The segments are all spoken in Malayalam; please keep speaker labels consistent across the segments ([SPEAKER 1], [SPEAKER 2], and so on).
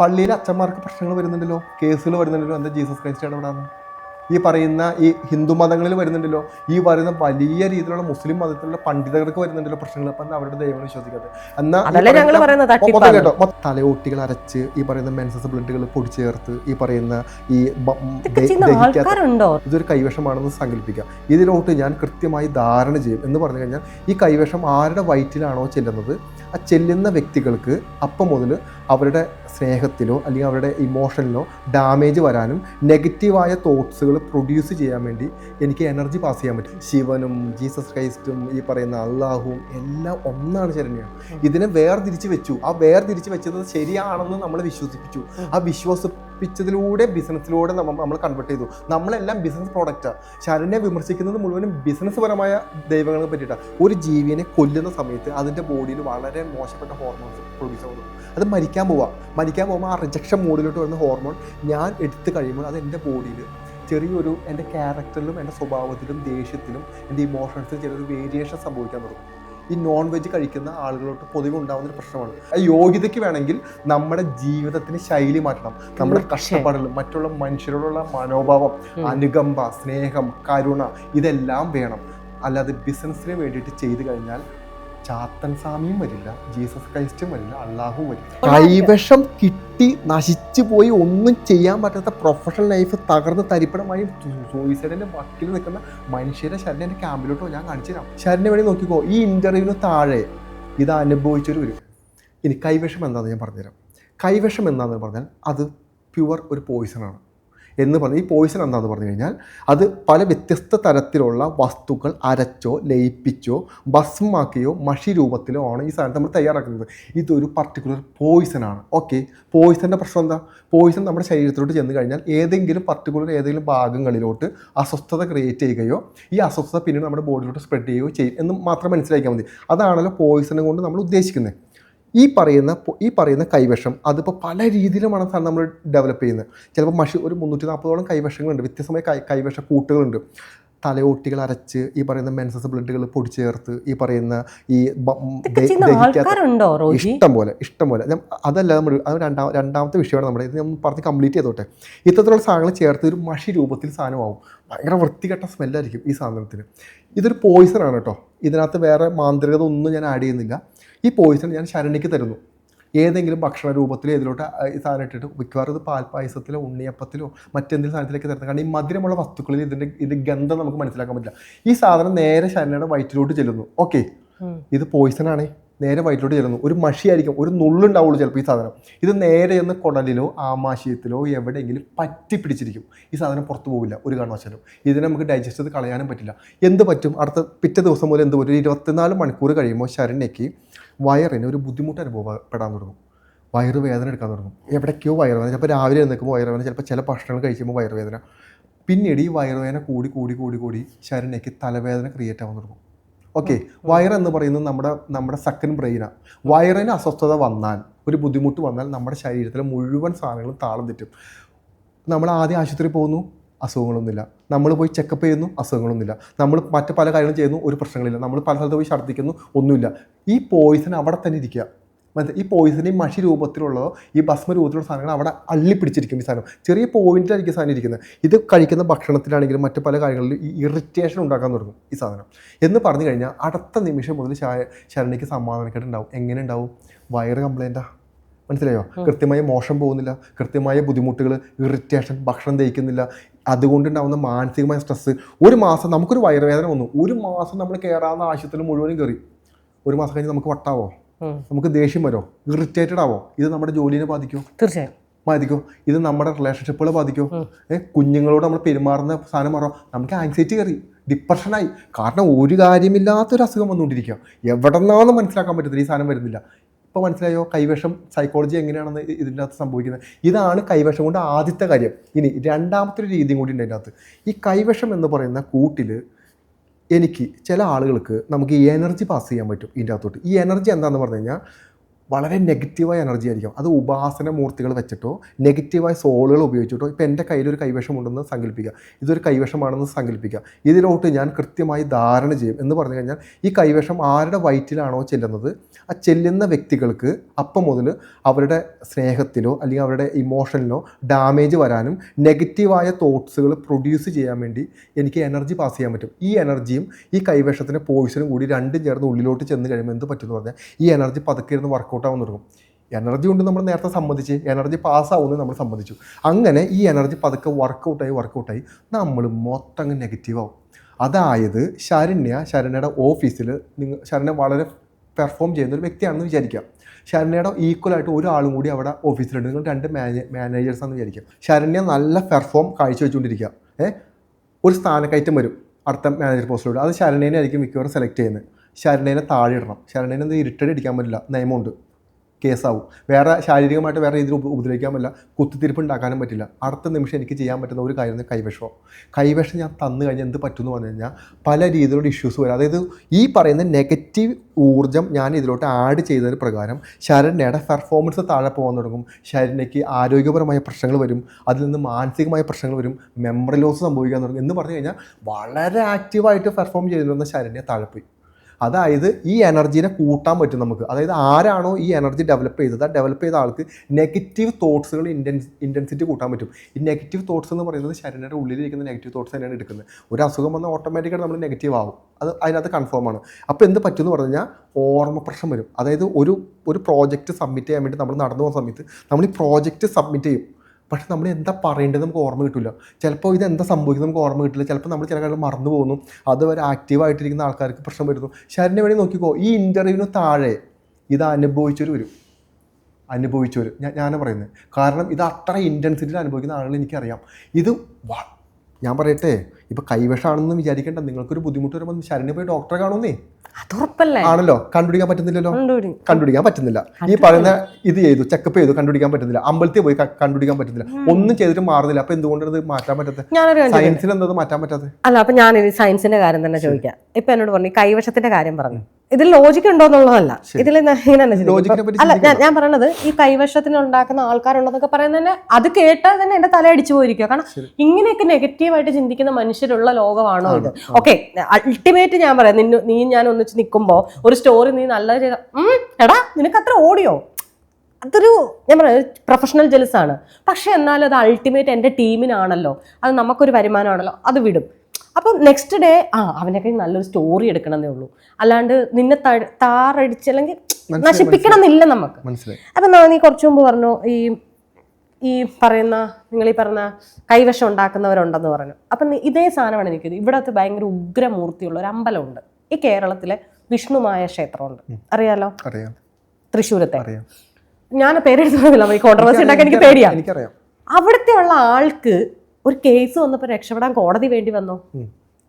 [SPEAKER 1] പള്ളിയിലെ അച്ഛന്മാർക്ക് പ്രശ്നങ്ങൾ വരുന്നുണ്ടല്ലോ? കേസുകൾ വരുന്നുണ്ടല്ലോ? എന്താ ജീസസ് ക്രൈസ്റ്റ് ഇടപെടാന്ന് ഈ പറയുന്ന ഈ ഹിന്ദു മതങ്ങളിൽ വരുന്നുണ്ടല്ലോ? ഈ പറയുന്ന വലിയ രീതിയിലുള്ള മുസ്ലിം മതത്തിലുള്ള പണ്ഡിതർക്ക് വരുന്നുണ്ടല്ലോ പ്രശ്നങ്ങൾ. അപ്പം അവരുടെ
[SPEAKER 2] ദൈവം
[SPEAKER 1] വിശ്വസിക്കാതെ
[SPEAKER 2] എന്നാൽ
[SPEAKER 1] മൊത്തം കേട്ടോ. തലയോട്ടികൾ അരച്ച് ഈ പറയുന്ന മെൻസസ് ബ്ലഡുകൾ പൊടിച്ചു ചേർത്ത് ഈ പറയുന്ന ഈ ഇതൊരു കൈവശമാണെന്ന് സങ്കല്പിക്കാം. ഇതിലോട്ട് ഞാൻ കൃത്യമായി ധാരണ ചെയ്യും. എന്ന് പറഞ്ഞു കഴിഞ്ഞാൽ ഈ കൈവശം ആരുടെ വയറ്റിലാണോ ചെല്ലുന്നത്? ആ ചെല്ലുന്ന വ്യക്തികൾക്ക് അപ്പം മുതൽ അവരുടെ സ്നേഹത്തിലോ അല്ലെങ്കിൽ അവരുടെ ഇമോഷനിലോ ഡാമേജ് വരാനും നെഗറ്റീവായ തോട്ട്സുകൾ പ്രൊഡ്യൂസ് ചെയ്യാൻ വേണ്ടി എനിക്ക് എനർജി പാസ് ചെയ്യാൻ പറ്റും. ശിവനും ജീസസ് ക്രൈസ്റ്റും ഈ പറയുന്ന അള്ളാഹുവും എല്ലാം ഒന്നാണ് ശരണ്യം. ഇതിനെ വേർതിരിച്ച് വെച്ചു. ആ വേർതിരിച്ച് വെച്ചത് ശരിയാണെന്ന് നമ്മൾ വിശ്വസിപ്പിച്ചു. ആ വിശ്വസിപ്പിച്ചതിലൂടെ ബിസിനസ്സിലൂടെ നമ്മൾ നമ്മൾ കൺവേർട്ട് ചെയ്തു. നമ്മളെല്ലാം ബിസിനസ് പ്രോഡക്റ്റാണ് ശരണ്യെ വിമർശിക്കുന്നത് മുഴുവനും ബിസിനസ് പരമായ ദൈവങ്ങളെ പറ്റിയിട്ടാണ് ഒരു ജീവിയെ കൊല്ലുന്ന സമയത്ത് അതിന്റെ ബോഡിയിൽ വളരെ മോശപ്പെട്ട ഹോർമോൺസ് പ്രൊഡ്യൂസ് ആവുന്നു. അത് മരിക്കാൻ പോവാം. മരിക്കാൻ പോകുമ്പോൾ ആ റിജക്ഷൻ മോഡിലോട്ട് വരുന്ന ഹോർമോൺ ഞാൻ എടുത്തു കഴിയുമ്പോൾ അത് എന്റെ ബോഡിയിൽ ചെറിയൊരു എന്റെ ക്യാരക്ടറിലും എന്റെ സ്വഭാവത്തിലും ദേഷ്യത്തിലും എന്റെ ഇമോഷൻസിലും ചെറിയൊരു വേരിയേഷൻ സംഭവിക്കാൻ തുടങ്ങും. ഈ നോൺ വെജ് കഴിക്കുന്ന ആളുകളോട്ട് പൊതുവെ ഉണ്ടാകുന്ന ഒരു പ്രശ്നമാണ്. ആ യോഗ്യതയ്ക്ക് വേണമെങ്കിൽ നമ്മുടെ ജീവിതത്തിന് ശൈലി മാറ്റണം. നമ്മുടെ. കഷ്ടപ്പാടുകൾ മറ്റുള്ള മനുഷ്യരോടുള്ള മനോഭാവം അനുകമ്പ സ്നേഹം കരുണ ഇതെല്ലാം വേണം. അല്ലാതെ ബിസിനസ്സിന് വേണ്ടിയിട്ട് ചെയ്തു കഴിഞ്ഞാൽ ചാത്തൻ സ്വാമിയും വരില്ല ജീസസ് ക്രൈസ്റ്റും വരില്ല അള്ളാഹു വരില്ല. കൈവശം കിട്ടി നശിച്ചു പോയി ഒന്നും ചെയ്യാൻ പറ്റാത്ത പ്രൊഫഷണൽ ലൈഫ് തകർന്ന് തരിപ്പണമായി സൂയിസൈഡിന്റെ വക്കിൽ നിൽക്കുന്ന മനുഷ്യരെ ശരണ എന്റെ ക്യാമ്പിലോട്ട് ഞാൻ കാണിച്ചു തരാം. ശരണ വേണ്ടി നോക്കിക്കോ ഈ ഇന്റർവ്യൂവിന് താഴെ ഇത് അനുഭവിച്ചൊരു വരും ഇനി കൈവശം എന്താണെന്ന് ഞാൻ പറഞ്ഞുതരാം. കൈവശം എന്താണെന്ന് പറഞ്ഞാൽ അത് പ്യുവർ ഒരു പോയിസണാണ് എന്ന് പറഞ്ഞ് ഈ പോയിസൺ എന്താണെന്ന് പറഞ്ഞു കഴിഞ്ഞാൽ അത് പല വ്യത്യസ്ത തരത്തിലുള്ള വസ്തുക്കൾ അരച്ചോ ലയിപ്പിച്ചോ ഭസ്മാക്കിയോ മഷി രൂപത്തിലോ ആണ് ഈ സാധനം നമ്മൾ തയ്യാറാക്കുന്നത്. ഇതൊരു പർട്ടിക്കുലർ പോയിസണാണ് ഓക്കെ പോയിസന്റെ പ്രശ്നം എന്താ? പോയിസൺ നമ്മുടെ ശരീരത്തിലോട്ട് ചെന്ന് കഴിഞ്ഞാൽ ഏതെങ്കിലും പർട്ടിക്കുലർ ഏതെങ്കിലും ഭാഗങ്ങളിലോട്ട് അസ്വസ്ഥത ക്രിയേറ്റ് ചെയ്യുകയോ ഈ അസ്വസ്ഥത പിന്നീട് നമ്മുടെ ബോഡിയിലോട്ട് സ്പ്രെഡ് ചെയ്യുകയോ ചെയ്യും എന്ന് മാത്രം മനസ്സിലാക്കിയാൽ മതി. അതാണല്ലോ പോയിസണും കൊണ്ട് നമ്മൾ ഉദ്ദേശിക്കുന്നത്. ഈ പറയുന്ന ഈ പറയുന്ന കൈവശം അതിപ്പോൾ പല രീതിയിലുമാണ് സാധനം നമ്മൾ ഡെവലപ്പ് ചെയ്യുന്നത്. ചിലപ്പോൾ മഷി ഒരു മുന്നൂറ്റി നാൽപ്പതോളം കൈവശങ്ങളുണ്ട്. വ്യത്യസ്തമായ കൈ കൈവശ കൂട്ടുകളുണ്ട്. തലയോട്ടികൾ അരച്ച് ഈ പറയുന്ന മെൻസസ് ബ്ലഡുകൾ പൊടിച്ചു ചേർത്ത് ഈ പറയുന്ന ഈ ഇഷ്ടം പോലെ ഇഷ്ടം പോലെ. അതല്ല നമ്മൾ അത് രണ്ടാം രണ്ടാമത്തെ വിഷയമാണ് നമ്മുടെ ഇത് ഞാൻ പറഞ്ഞ് കംപ്ലീറ്റ് ചെയ്തോട്ടെ. ഇത്തരത്തിലുള്ള സാധനങ്ങൾ ചേർത്ത് ഒരു മഷി രൂപത്തിൽ സാധനമാവും. ഭയങ്കര വൃത്തികെട്ട സ്മെല്ലായിരിക്കും ഈ സാധനത്തിന്. ഇതൊരു പോയിസൺ ആണ് കേട്ടോ. ഇതിനകത്ത് വേറെ മാന്ത്രികത ഒന്നും ഞാൻ ആഡ് ചെയ്യുന്നില്ല. ഈ പോയിസൺ ഞാൻ ശരണിക്ക് തരുന്നു. ഏതെങ്കിലും ഭക്ഷണ രൂപത്തിലോ ഇതിലോട്ട് ഈ സാധനം ഇട്ടിട്ട് മിക്കവാറും ഇത് പാൽപ്പായസത്തിലോ ഉണ്ണിയപ്പത്തിലോ മറ്റെന്തെങ്കിലും സാധനത്തിലേക്ക് തരുന്നത് കാരണം ഈ മധുരമുള്ള വസ്തുക്കളിൽ ഇതിന്റെ ഇതിന്റെ ഗന്ധം നമുക്ക് മനസ്സിലാക്കാൻ പറ്റില്ല. ഈ സാധനം നേരെ ശരണിയുടെ വയറ്റിലോട്ട് ചെല്ലുന്നു. ഓക്കെ ഇത് പോയിസൺ ആണേ. നേരെ വയറ്റിലോട്ട് ചെല്ലുന്നു. ഒരു മഷിയായിരിക്കും. ഒരു നുള്ളുണ്ടാവുള്ളൂ ചിലപ്പോൾ ഈ സാധനം. ഇത് നേരെ ചെന്ന് കുടലിലോ ആമാശയത്തിലോ എവിടെയെങ്കിലും പറ്റി പിടിച്ചിരിക്കും ഈ സാധനം പുറത്തു പോകില്ല ഒരു കാരണവശാലും. ഇതിനെ നമുക്ക് ഡൈജസ്റ്റ് ചെയ്ത് കളയാനും പറ്റില്ല. എന്ത് പറ്റും? അടുത്ത പിറ്റേ ദിവസം മുതൽ എന്ത് പറ്റും? ഒരു ഇരുപത്തിനാല് മണിക്കൂർ കഴിയുമ്പോൾ ശരണ്യയ്ക്ക് വയറിന് ഒരു ബുദ്ധിമുട്ട് അനുഭവപ്പെടാൻ തുടങ്ങും. വയറ് വേദന എടുക്കാൻ തുടങ്ങും. എവിടേക്കോ വയറുവേദന ചിലപ്പോൾ രാവിലെ നിൽക്കുമ്പോൾ വയറുവേദന ചിലപ്പോൾ ചില ഭക്ഷണങ്ങൾ കഴിക്കുമ്പോൾ വയറുവേദന പിന്നീട് ഈ വയറുവേദന കൂടി കൂടി കൂടി കൂടി ശരണ്യയ്ക്ക് തലവേദന ക്രിയേറ്റ് ആവാൻ തുടങ്ങും. ഓക്കെ വയറെന്ന് പറയുന്നത് നമ്മുടെ നമ്മുടെ സെക്കൻഡ് ബ്രെയിനാണ് വയറിന് അസ്വസ്ഥത വന്നാൽ ഒരു ബുദ്ധിമുട്ട് വന്നാൽ നമ്മുടെ ശരീരത്തിലെ മുഴുവൻ സാധനങ്ങളും താളം തെറ്റും. നമ്മൾ ആദ്യം ആശുപത്രി പോകുന്നു. അസുഖങ്ങളൊന്നുമില്ല. നമ്മൾ പോയി ചെക്കപ്പ് ചെയ്യുന്നു അസുഖങ്ങളൊന്നുമില്ല. നമ്മൾ മറ്റ് പല കാര്യങ്ങളും ചെയ്യുന്നു ഒരു പ്രശ്നങ്ങളില്ല. നമ്മൾ പല സ്ഥലത്ത് പോയി ഛർദ്ദിക്കുന്നു ഒന്നുമില്ല. ഈ പോയിസൺ അവിടെ തന്നെ ഇരിക്കുക. മനസ്സിലായി? ഈ പോയിസണി ഈ മഷി രൂപത്തിലുള്ളതോ ഈ ഭസ്മ രൂപത്തിലുള്ള സാധനങ്ങൾ അവിടെ അള്ളിപ്പിടിച്ചിരിക്കും ഈ സാധനം. ചെറിയ പോയിന്റിലായിരിക്കും സാധനം ഇരിക്കുന്നത്. ഇത് കഴിക്കുന്ന ഭക്ഷണത്തിലാണെങ്കിലും മറ്റു പല കാര്യങ്ങളിലും ഈ ഇറിറ്റേഷൻ ഉണ്ടാക്കാൻ തുടങ്ങും ഈ സാധനം. എന്ന് പറഞ്ഞു കഴിഞ്ഞാൽ അടുത്ത നിമിഷം മുതൽ ശരണിക്ക് സമാധാനക്കേട് ഉണ്ടാവും എങ്ങനെ ഉണ്ടാവും വയറ് കംപ്ലൈന്റാ മനസ്സിലായോ? കൃത്യമായ മോശം പോകുന്നില്ല. കൃത്യമായ ബുദ്ധിമുട്ടുകൾ ഇറിറ്റേഷൻ ഭക്ഷണം ദഹിക്കുന്നില്ല. അതുകൊണ്ടുണ്ടാവുന്ന മാനസികമായ സ്ട്രെസ്സ് ഒരു മാസം നമുക്കൊരു വയറുവേദന വന്നു. ഒരു മാസം നമ്മൾ കയറാവുന്ന ആശുപത്രി മുഴുവനും കയറി ഒരു മാസം കഴിഞ്ഞ് നമുക്ക് വട്ടാവോ? നമുക്ക് ദേഷ്യം വരോ ഇറിറ്റേറ്റഡ് ആവോ? ഇത് നമ്മുടെ ജോലിനെ ബാധിക്കുമോ?
[SPEAKER 2] തീർച്ചയായും.
[SPEAKER 1] ബാധിക്കോ ഇത് നമ്മുടെ റിലേഷൻഷിപ്പുകളെ ബാധിക്കോ ഏഹ് കുഞ്ഞുങ്ങളോട് നമ്മൾ പെരുമാറുന്ന സാധനം മാറോ നമുക്ക് ആങ്സൈറ്റി കയറി ഡിപ്രഷനായി കാരണം ഒരു കാര്യമില്ലാത്തൊരു അസുഖം വന്നുകൊണ്ടിരിക്കുക. എവിടെ നിന്നാണെന്ന് മനസ്സിലാക്കാൻ പറ്റത്തില്ല. ഈ സാധനം വരുന്നില്ല. ഇപ്പോൾ മനസ്സിലായോ? കൈവശം സൈക്കോളജി എങ്ങനെയാണെന്ന് ഇതിന്റെ അകത്ത് സംഭവിക്കുന്നത്. ഇതാണ് കൈവശം കൊണ്ട് ആദ്യത്തെ കാര്യം. ഇനി രണ്ടാമത്തെ ഒരു രീതിയും കൂടി ഉണ്ട് അതിന്റെ അകത്ത് ഈ കൈവശം എന്ന് പറയുന്ന കൂട്ടിൽ എനിക്ക് ചില ആളുകൾക്ക് നമുക്ക് ഈ എനർജി പാസ് ചെയ്യാൻ പറ്റും ഇതിന്റെ അകത്തോട്ട് ഈ എനർജി എന്താണെന്ന് പറഞ്ഞു കഴിഞ്ഞാൽ വളരെ നെഗറ്റീവായ എനർജി ആയിരിക്കും. അത് ഉപാസന മൂർത്തികൾ വെച്ചിട്ടോ നെഗറ്റീവായ സോളുകൾ ഉപയോഗിച്ചിട്ടോ ഇപ്പോൾ എന്റെ കയ്യിലൊരു കൈവശമുണ്ടെന്ന് സങ്കല്പിക്കുക. ഇതൊരു കൈവശമാണെന്ന് സങ്കല്പിക്കുക. ഇതിലോട്ട് ഞാൻ കൃത്യമായി ധാരണ ചെയ്യും. എന്ന് പറഞ്ഞു കഴിഞ്ഞാൽ ഈ കൈവശം ആരുടെ വയറ്റിലാണോ ചെല്ലുന്നത് ആ ചെല്ലുന്ന വ്യക്തികൾക്ക് അപ്പം മുതൽ അവരുടെ സ്നേഹത്തിലോ അല്ലെങ്കിൽ അവരുടെ ഇമോഷനിലോ ഡാമേജ് വരാനും നെഗറ്റീവായ തോട്ട്സുകൾ പ്രൊഡ്യൂസ് ചെയ്യാൻ വേണ്ടി എനിക്ക് എനർജി പാസ് ചെയ്യാൻ പറ്റും. ഈ എനർജിയും ഈ കൈവശത്തിന്റെ പോയിസനും കൂടി രണ്ടും ചേർന്ന് ഉള്ളിലോട്ട് ചെന്ന് കഴിയുമ്പോൾ എന്ത് പറ്റുമെന്ന് പറഞ്ഞാൽ ഈ എനർജി പതുക്കെ ഇരുന്ന് വർക്കൗട്ട് ആവാൻ തുടങ്ങും എനർജി കൊണ്ട് നമ്മൾ നേരത്തെ സംബന്ധിച്ച് എനർജി പാസ്സാവുന്നത് നമ്മൾ സംബന്ധിച്ചു അങ്ങനെ ഈ എനർജി പതുക്കെ വർക്കൗട്ടായി വർക്കൗട്ടായി നമ്മൾ മൊത്തം അങ്ങ് നെഗറ്റീവ് ആവും. അതായത് ശരണ്യ ശരണ്യയുടെ ഓഫീസിൽ നിങ്ങൾ ശരണ്യ വളരെ പെർഫോം ചെയ്യുന്ന ഒരു വ്യക്തിയാണെന്ന് വിചാരിക്കാം ശരണ്യയുടെ ഈക്വലായിട്ട് ഒരാളും കൂടി അവിടെ ഓഫീസിലുണ്ട് നിങ്ങൾ രണ്ട് മാനേ മാനേജേഴ്സ് ആണെന്ന് വിചാരിക്കാം ശരണ്യ നല്ല പെർഫോം കാഴ്ചവെച്ചുകൊണ്ടിരിക്കുക. ഏ? ഒരു സ്ഥാനക്കയറ്റം വരും. അടുത്ത മാനേജർ പോസ്റ്റിലൂടെ അത് ശരണ്യനെ ആയിരിക്കും മിക്കവാറും സെലക്ട് ചെയ്യുന്നത്. ശരണേനെ താഴെ ഇടണം. ശരണേനെ ഇരുട്ടടി അടിക്കാൻ പറ്റില്ല. നിയമമുണ്ട് കേസാവും. വേറെ ശാരീരികമായിട്ട് വേറെ രീതിയിൽ ഉപ- ഉപദ്രവിക്കാൻ പറ്റില്ല. കുത്തിത്തിരിപ്പ് ഉണ്ടാക്കാനും പറ്റില്ല. അടുത്ത നിമിഷം എനിക്ക് ചെയ്യാൻ പറ്റുന്ന ഒരു കാര്യം കൈവശമോ കൈവശം. ഞാൻ തന്നു കഴിഞ്ഞാൽ എന്ത് പറ്റുമെന്ന് പറഞ്ഞു കഴിഞ്ഞാൽ പല രീതിയിലുള്ള ഇഷ്യൂസ് വരും. അതായത് ഈ പറയുന്ന നെഗറ്റീവ് ഊർജം ഞാൻ ഇതിലോട്ട് ആഡ് ചെയ്തതിന് പ്രകാരം ശരണ്യയുടെ പെർഫോമൻസ് താഴെ പോകാൻ തുടങ്ങും. ശരണ്യയ്ക്ക് ആരോഗ്യപരമായ പ്രശ്നങ്ങൾ വരും. അതിൽ നിന്ന് മാനസികമായ പ്രശ്നങ്ങൾ വരും. മെമ്മറി ലോസ് സംഭവിക്കാൻ തുടങ്ങും. എന്ന് പറഞ്ഞു കഴിഞ്ഞാൽ വളരെ ആക്റ്റീവായിട്ട് പെർഫോം ചെയ്തിരുന്ന ശരണ്യ താഴെപ്പോയി പോയി. അതായത് ഈ എനർജീനെ കൂട്ടാൻ പറ്റും നമുക്ക്. അതായത് ആരാണോ ഈ എനർജി ഡെവലപ്പ് ചെയ്തത് ആ ഡെവലപ്പ് ചെയ്ത ആൾക്ക് നെഗറ്റീവ് തോട്ട്സുകൾ ഇന്റൻസ് ഇന്റൻസിറ്റി കൂട്ടാൻ പറ്റും. ഈ നെഗറ്റീവ് തോട്ട്സ് എന്ന് പറയുന്നത് ശരീരയുടെ ഉള്ളിലിരിക്കുന്ന നെഗറ്റീവ് തോട്ട്സ് തന്നെയാണ് എടുക്കുന്നത്. ഒരു അസുഖം വന്നാൽ ഓട്ടോമാറ്റിക്കായിട്ട് നമ്മൾ നെഗറ്റീവ് ആവും. അത് അതിനകത്ത് കൺഫേം ആണ്. അപ്പോൾ എന്ത് പറ്റുമെന്ന് പറഞ്ഞു കഴിഞ്ഞാൽ ഓർമ്മ പ്രശ്നം വരും. അതായത് ഒരു ഒരു പ്രോജക്റ്റ് സബ്മിറ്റ് ചെയ്യാൻ വേണ്ടി നമ്മൾ നടന്നു പോകുന്ന സമയത്ത് നമ്മൾ ഈ പ്രോജക്റ്റ് സബ്മിറ്റ് ചെയ്യും. പക്ഷെ നമ്മൾ എന്താ പറയേണ്ടത് നമുക്ക് ഓർമ്മ കിട്ടില്ല ചിലപ്പോൾ ഇത് എന്താ സംഭവിക്കുന്നത് നമുക്ക് ഓർമ്മ കിട്ടില്ല. ചിലപ്പോൾ നമ്മൾ ചില കാര്യങ്ങൾ മറന്നു പോകുന്നു. അതുവരെ ആക്റ്റീവായിട്ടിരിക്കുന്ന ആൾക്കാർക്ക് പ്രശ്നം വരുന്നു. ശരണ്യ വേണി നോക്കിക്കോ ഈ ഇന്റർവ്യൂവിന് താഴെ ഇത് അനുഭവിച്ചവർ വരും. അനുഭവിച്ചവർ ഞാൻ ഞാനാണ് പറയുന്നത് കാരണം ഇത് അത്ര ഇന്റൻസിറ്റിയിൽ അനുഭവിക്കുന്ന ആളുകൾ എനിക്കറിയാം. ഇത് ഞാൻ പറയട്ടെ ഇപ്പൊ കൈവശാണെന്ന് വിചാരിക്കേണ്ട. നിങ്ങൾക്കൊരു ബുദ്ധിമുട്ട് വരുമ്പോൾ ശരണി പോയി ഡോക്ടറെ കാണുന്നേ. ആണല്ലോ. കണ്ടുപിടിക്കാൻ പറ്റുന്നില്ലല്ലോ? കണ്ടുപിടിക്കാൻ പറ്റുന്നില്ല. ഈ പറയുന്ന ഇത് ചെയ്തു ചെക്കപ്പ് ചെയ്തു കണ്ടുപിടിക്കാൻ പറ്റുന്നില്ല. അമ്പലത്തിൽ പോയി കണ്ടുപിടിക്കാൻ പറ്റുന്നില്ല. ഒന്നും ചെയ്തിട്ട് മാറുന്നില്ല. അപ്പൊ എന്തുകൊണ്ടാണ് ഇത് മാറ്റാൻ പറ്റാത്തത് സയൻസിന് എന്താ മാറ്റാൻ പറ്റാത്തത്
[SPEAKER 2] അല്ല അപ്പൊ ഞാൻ സയൻസിന്റെ കാര്യം തന്നെ ചോദിക്കാം. ഇപ്പൊ എന്നോട് പറഞ്ഞു കൈവശത്തിന്റെ കാര്യം പറഞ്ഞു. ഇതിൽ ലോജിക്ക് ഉണ്ടോ എന്നുള്ളതല്ല. ഇതിൽ. അല്ല ഞാൻ ഞാൻ പറയണത് ഈ കൈവശത്തിന് ഉണ്ടാക്കുന്ന ആൾക്കാരുണ്ടെന്നൊക്കെ പറയുന്നത് തന്നെ അത് കേട്ടാൽ തന്നെ എന്റെ തല അടിച്ചു പോയിരിക്കുക കാരണം ഇങ്ങനെയൊക്കെ നെഗറ്റീവായിട്ട് ചിന്തിക്കുന്ന മനുഷ്യരുള്ള ലോകമാണോ ഇത്? ഓക്കെ അൾട്ടിമേറ്റ് ഞാൻ പറയാം നിന്നു നീ ഞാൻ ഒന്നിച്ച് നിൽക്കുമ്പോൾ ഒരു സ്റ്റോറി നീ നല്ല ചെയ്ത എടാ നിനക്ക് അത്ര ഓടിയോ? അതൊരു ഞാൻ പറയാം പ്രൊഫഷണൽ ജെലസ് ആണ്. പക്ഷെ എന്നാലും അത് അൾട്ടിമേറ്റ് എന്റെ ടീമിനാണല്ലോ അത് നമുക്കൊരു വരുമാനമാണല്ലോ. അത് വിടും. അപ്പം നെക്സ്റ്റ് ഡേ ആ അവനൊക്കെ നല്ലൊരു സ്റ്റോറി എടുക്കണമെന്നേ ഉള്ളൂ. അല്ലാണ്ട് നിന്നെ താറടിച്ചല്ലെങ്കിൽ താറടിച്ച് അല്ലെങ്കിൽ നശിപ്പിക്കണം എന്നില്ല നമുക്ക്. അപ്പം ന- നീ കുറച്ചു മുമ്പ് പറഞ്ഞു ഈ ഈ പറയുന്ന നിങ്ങൾ ഈ പറഞ്ഞ കൈവശം ഉണ്ടാക്കുന്നവരുണ്ടെന്ന് പറഞ്ഞു. അപ്പം ഇതേ സാധനമാണ് എനിക്ക് ഇവിടത്തെ ഭയങ്കര ഉഗ്രമൂർത്തിയുള്ള ഒരു അമ്പലമുണ്ട്. ഈ കേരളത്തിലെ വിഷ്ണുമായ ക്ഷേത്രമുണ്ട്. അറിയാലോ?
[SPEAKER 1] അറിയാം.
[SPEAKER 2] തൃശ്ശൂരത്തെ. ഞാൻ പേരെടുത്തില്ല ഈ കോൺട്രവേഴ്സി ഉണ്ടാക്കാൻ എനിക്ക് അവിടുത്തെ ഉള്ള ആൾക്ക് ഒരു കേസ് വന്നപ്പോൾ രക്ഷപ്പെടാൻ കോടതി വേണ്ടി വന്നോ?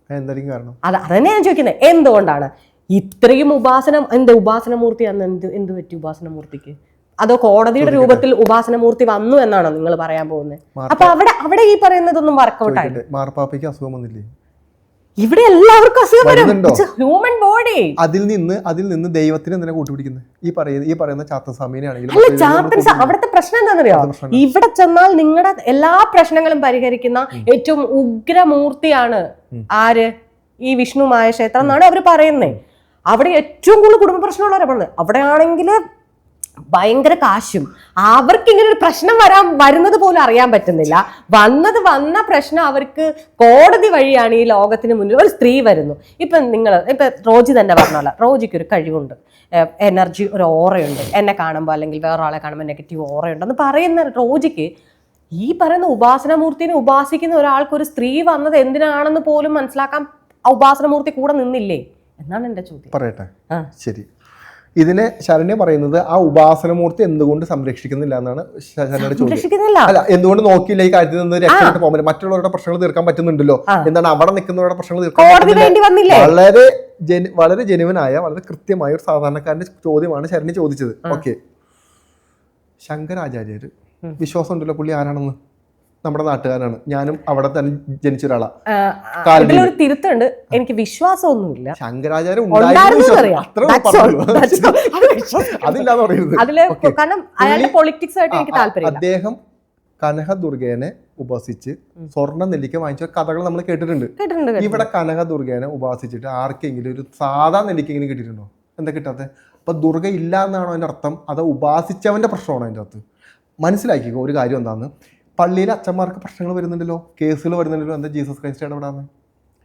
[SPEAKER 1] എന്തായിരിക്കും കാരണം?
[SPEAKER 2] അത് അതന്നെ ഞാൻ ചോദിക്കുന്നത് എന്തുകൊണ്ടാണ്? ഇത്രയും ഉപാസന എന്ത് ഉപാസനമൂർത്തി അന്ന് എന്ത് എന്ത് പറ്റി ഉപാസനമൂർത്തിക്ക്? അതോ കോടതിയുടെ രൂപത്തിൽ ഉപാസനമൂർത്തി വന്നു എന്നാണോ നിങ്ങൾ പറയാൻ പോകുന്നത് അപ്പൊ അവിടെ അവിടെ ഈ പറയുന്നതൊന്നും വർക്കൗട്ട് ആയി
[SPEAKER 1] ചോദിക്കട്ടെ, മാർപ്പാപ്പയ്ക്ക് അസുഖം വന്നില്ലേ?
[SPEAKER 2] ഇവിടെ എല്ലാവർക്കും അസുഖം വരും? ഹ്യൂമൻ ബോഡി
[SPEAKER 1] അതിൽ നിന്ന് അതിൽ നിന്ന് ദൈവത്തിന് എന്തിനാ കൂട്ടുപിടിക്കുന്നത് ഈ പറയുന്ന ഈ പറയുന്ന ചാത്ത
[SPEAKER 2] അല്ല ചാത്തൻ അവിടുത്തെ പ്രശ്നം എന്താണെന്നറിയോ? ഇവിടെ ചെന്നാൽ നിങ്ങളുടെ എല്ലാ പ്രശ്നങ്ങളും പരിഹരിക്കുന്ന ഏറ്റവും ഉഗ്രമൂർത്തിയാണ് ആര്? ഈ വിഷ്ണുമായ ക്ഷേത്രം എന്നാണ് അവർ പറയുന്നത് അവിടെ ഏറ്റവും കൂടുതൽ കുടുംബ പ്രശ്നമുള്ളവരാണ് അവിടെയാണെങ്കിൽ അവിടെ ആണെങ്കിൽ ഭയങ്കര കാശും. അവർക്ക് ഇങ്ങനെ ഒരു പ്രശ്നം വരാൻ വരുന്നത് പോലും അറിയാൻ പറ്റുന്നില്ല. വന്നത് വന്ന പ്രശ്നം അവർക്ക് കോടതി വഴിയാണ് ഈ ലോകത്തിന് മുന്നിൽ ഒരു സ്ത്രീ വരുന്നു. ഇപ്പം നിങ്ങൾ ഇപ്പം റോജി തന്നെ പറഞ്ഞോളാം. റോജിക്ക് ഒരു കഴിവുണ്ട്. എനർജി ഒരു ഓറയുണ്ട്. എന്നെ കാണുമ്പോൾ അല്ലെങ്കിൽ വേറൊരാളെ കാണുമ്പോൾ നെഗറ്റീവ് ഓറയുണ്ടെന്ന് പറയുന്ന റോജിക്ക് ഈ പറയുന്ന ഉപാസനമൂർത്തിനെ ഉപാസിക്കുന്ന ഒരാൾക്ക് ഒരു സ്ത്രീ വന്നത് എന്തിനാണെന്ന് പോലും മനസ്സിലാക്കാൻ ഉപാസനമൂർത്തി കൂടെ നിന്നില്ലേ? എന്നാണ് എന്റെ ചോദ്യം.
[SPEAKER 1] പറയട്ടെ. ശരി. ഇതിനെ ശരണ്യ പറയുന്നത് ആ ഉപാസനമൂർത്തി എന്തുകൊണ്ട് സംരക്ഷിക്കുന്നില്ല എന്നാണ് ശരണ്യയുടെ ചോദ്യം. അല്ല എന്തുകൊണ്ട് നോക്കിയില്ല ഈ കാര്യത്തിൽ നിന്ന് രക്ഷപ്പെട്ട് പോകാൻ പറ്റും? മറ്റുള്ളവരുടെ പ്രശ്നങ്ങൾ തീർക്കാൻ പറ്റുന്നുണ്ടല്ലോ. എന്താണ് അവിടെ നിൽക്കുന്നവരുടെ പ്രശ്നങ്ങൾ തീർക്കാൻ വളരെ വളരെ ജെനുവനായ വളരെ കൃത്യമായ ഒരു സാധാരണക്കാരന്റെ ചോദ്യമാണ് ശരണ്യ ചോദിച്ചത്. ഓക്കെ. ശങ്കരാചാര്യര്. വിശ്വാസം ഉണ്ടല്ലോ പുള്ളി ആരാണെന്ന്? നമ്മുടെ നാട്ടുകാരാണ് ഞാനും അവിടെ തന്നെ ജനിച്ച ഒരാളാണ്.
[SPEAKER 2] ഇതിലൊരു തിരുത്തുണ്ട്. എനിക്ക് വിശ്വാസമൊന്നുമില്ല.
[SPEAKER 1] ശങ്കരാചാര്യം. അതില്ലാന്ന് പറയരുത്. അതിൽ
[SPEAKER 2] കാരണം അയാളുടെ പൊളിറ്റിക്സ് ആയിട്ട് എനിക്ക്
[SPEAKER 1] ആ, അദ്ദേഹം കനക ദുർഗേനെ ഉപാസിച്ച് സ്വർണ നെല്ലിക്ക വാങ്ങിച്ച കഥകൾ നമ്മൾ കേട്ടിട്ടുണ്ട്. ഇവിടെ കനകദുർഗേനെ ഉപാസിച്ചിട്ട് ആർക്കെങ്കിലും ഒരു സാധാ നെല്ലിക്കെങ്കിലും കിട്ടിയിട്ടുണ്ടോ? എന്താ കിട്ടാത്ത? അപ്പൊ ദുർഗ ഇല്ല എന്നാണോ അതിന്റെ അർത്ഥം? അത് ഉപാസിച്ചവന്റെ പ്രശ്നമാണോ അതിന്റെ അകത്ത്? മനസ്സിലാക്കിക്കോ ഒരു കാര്യം എന്താന്ന്. പള്ളിയിലെ അച്ഛന്മാർക്ക് പ്രശ്നങ്ങൾ വരുന്നുണ്ടല്ലോ? കേസുകൾ വരുന്നുണ്ടല്ലോ? എന്താ ജീസസ് ക്രൈസ്റ്റ് ഇടപെടാന്ന്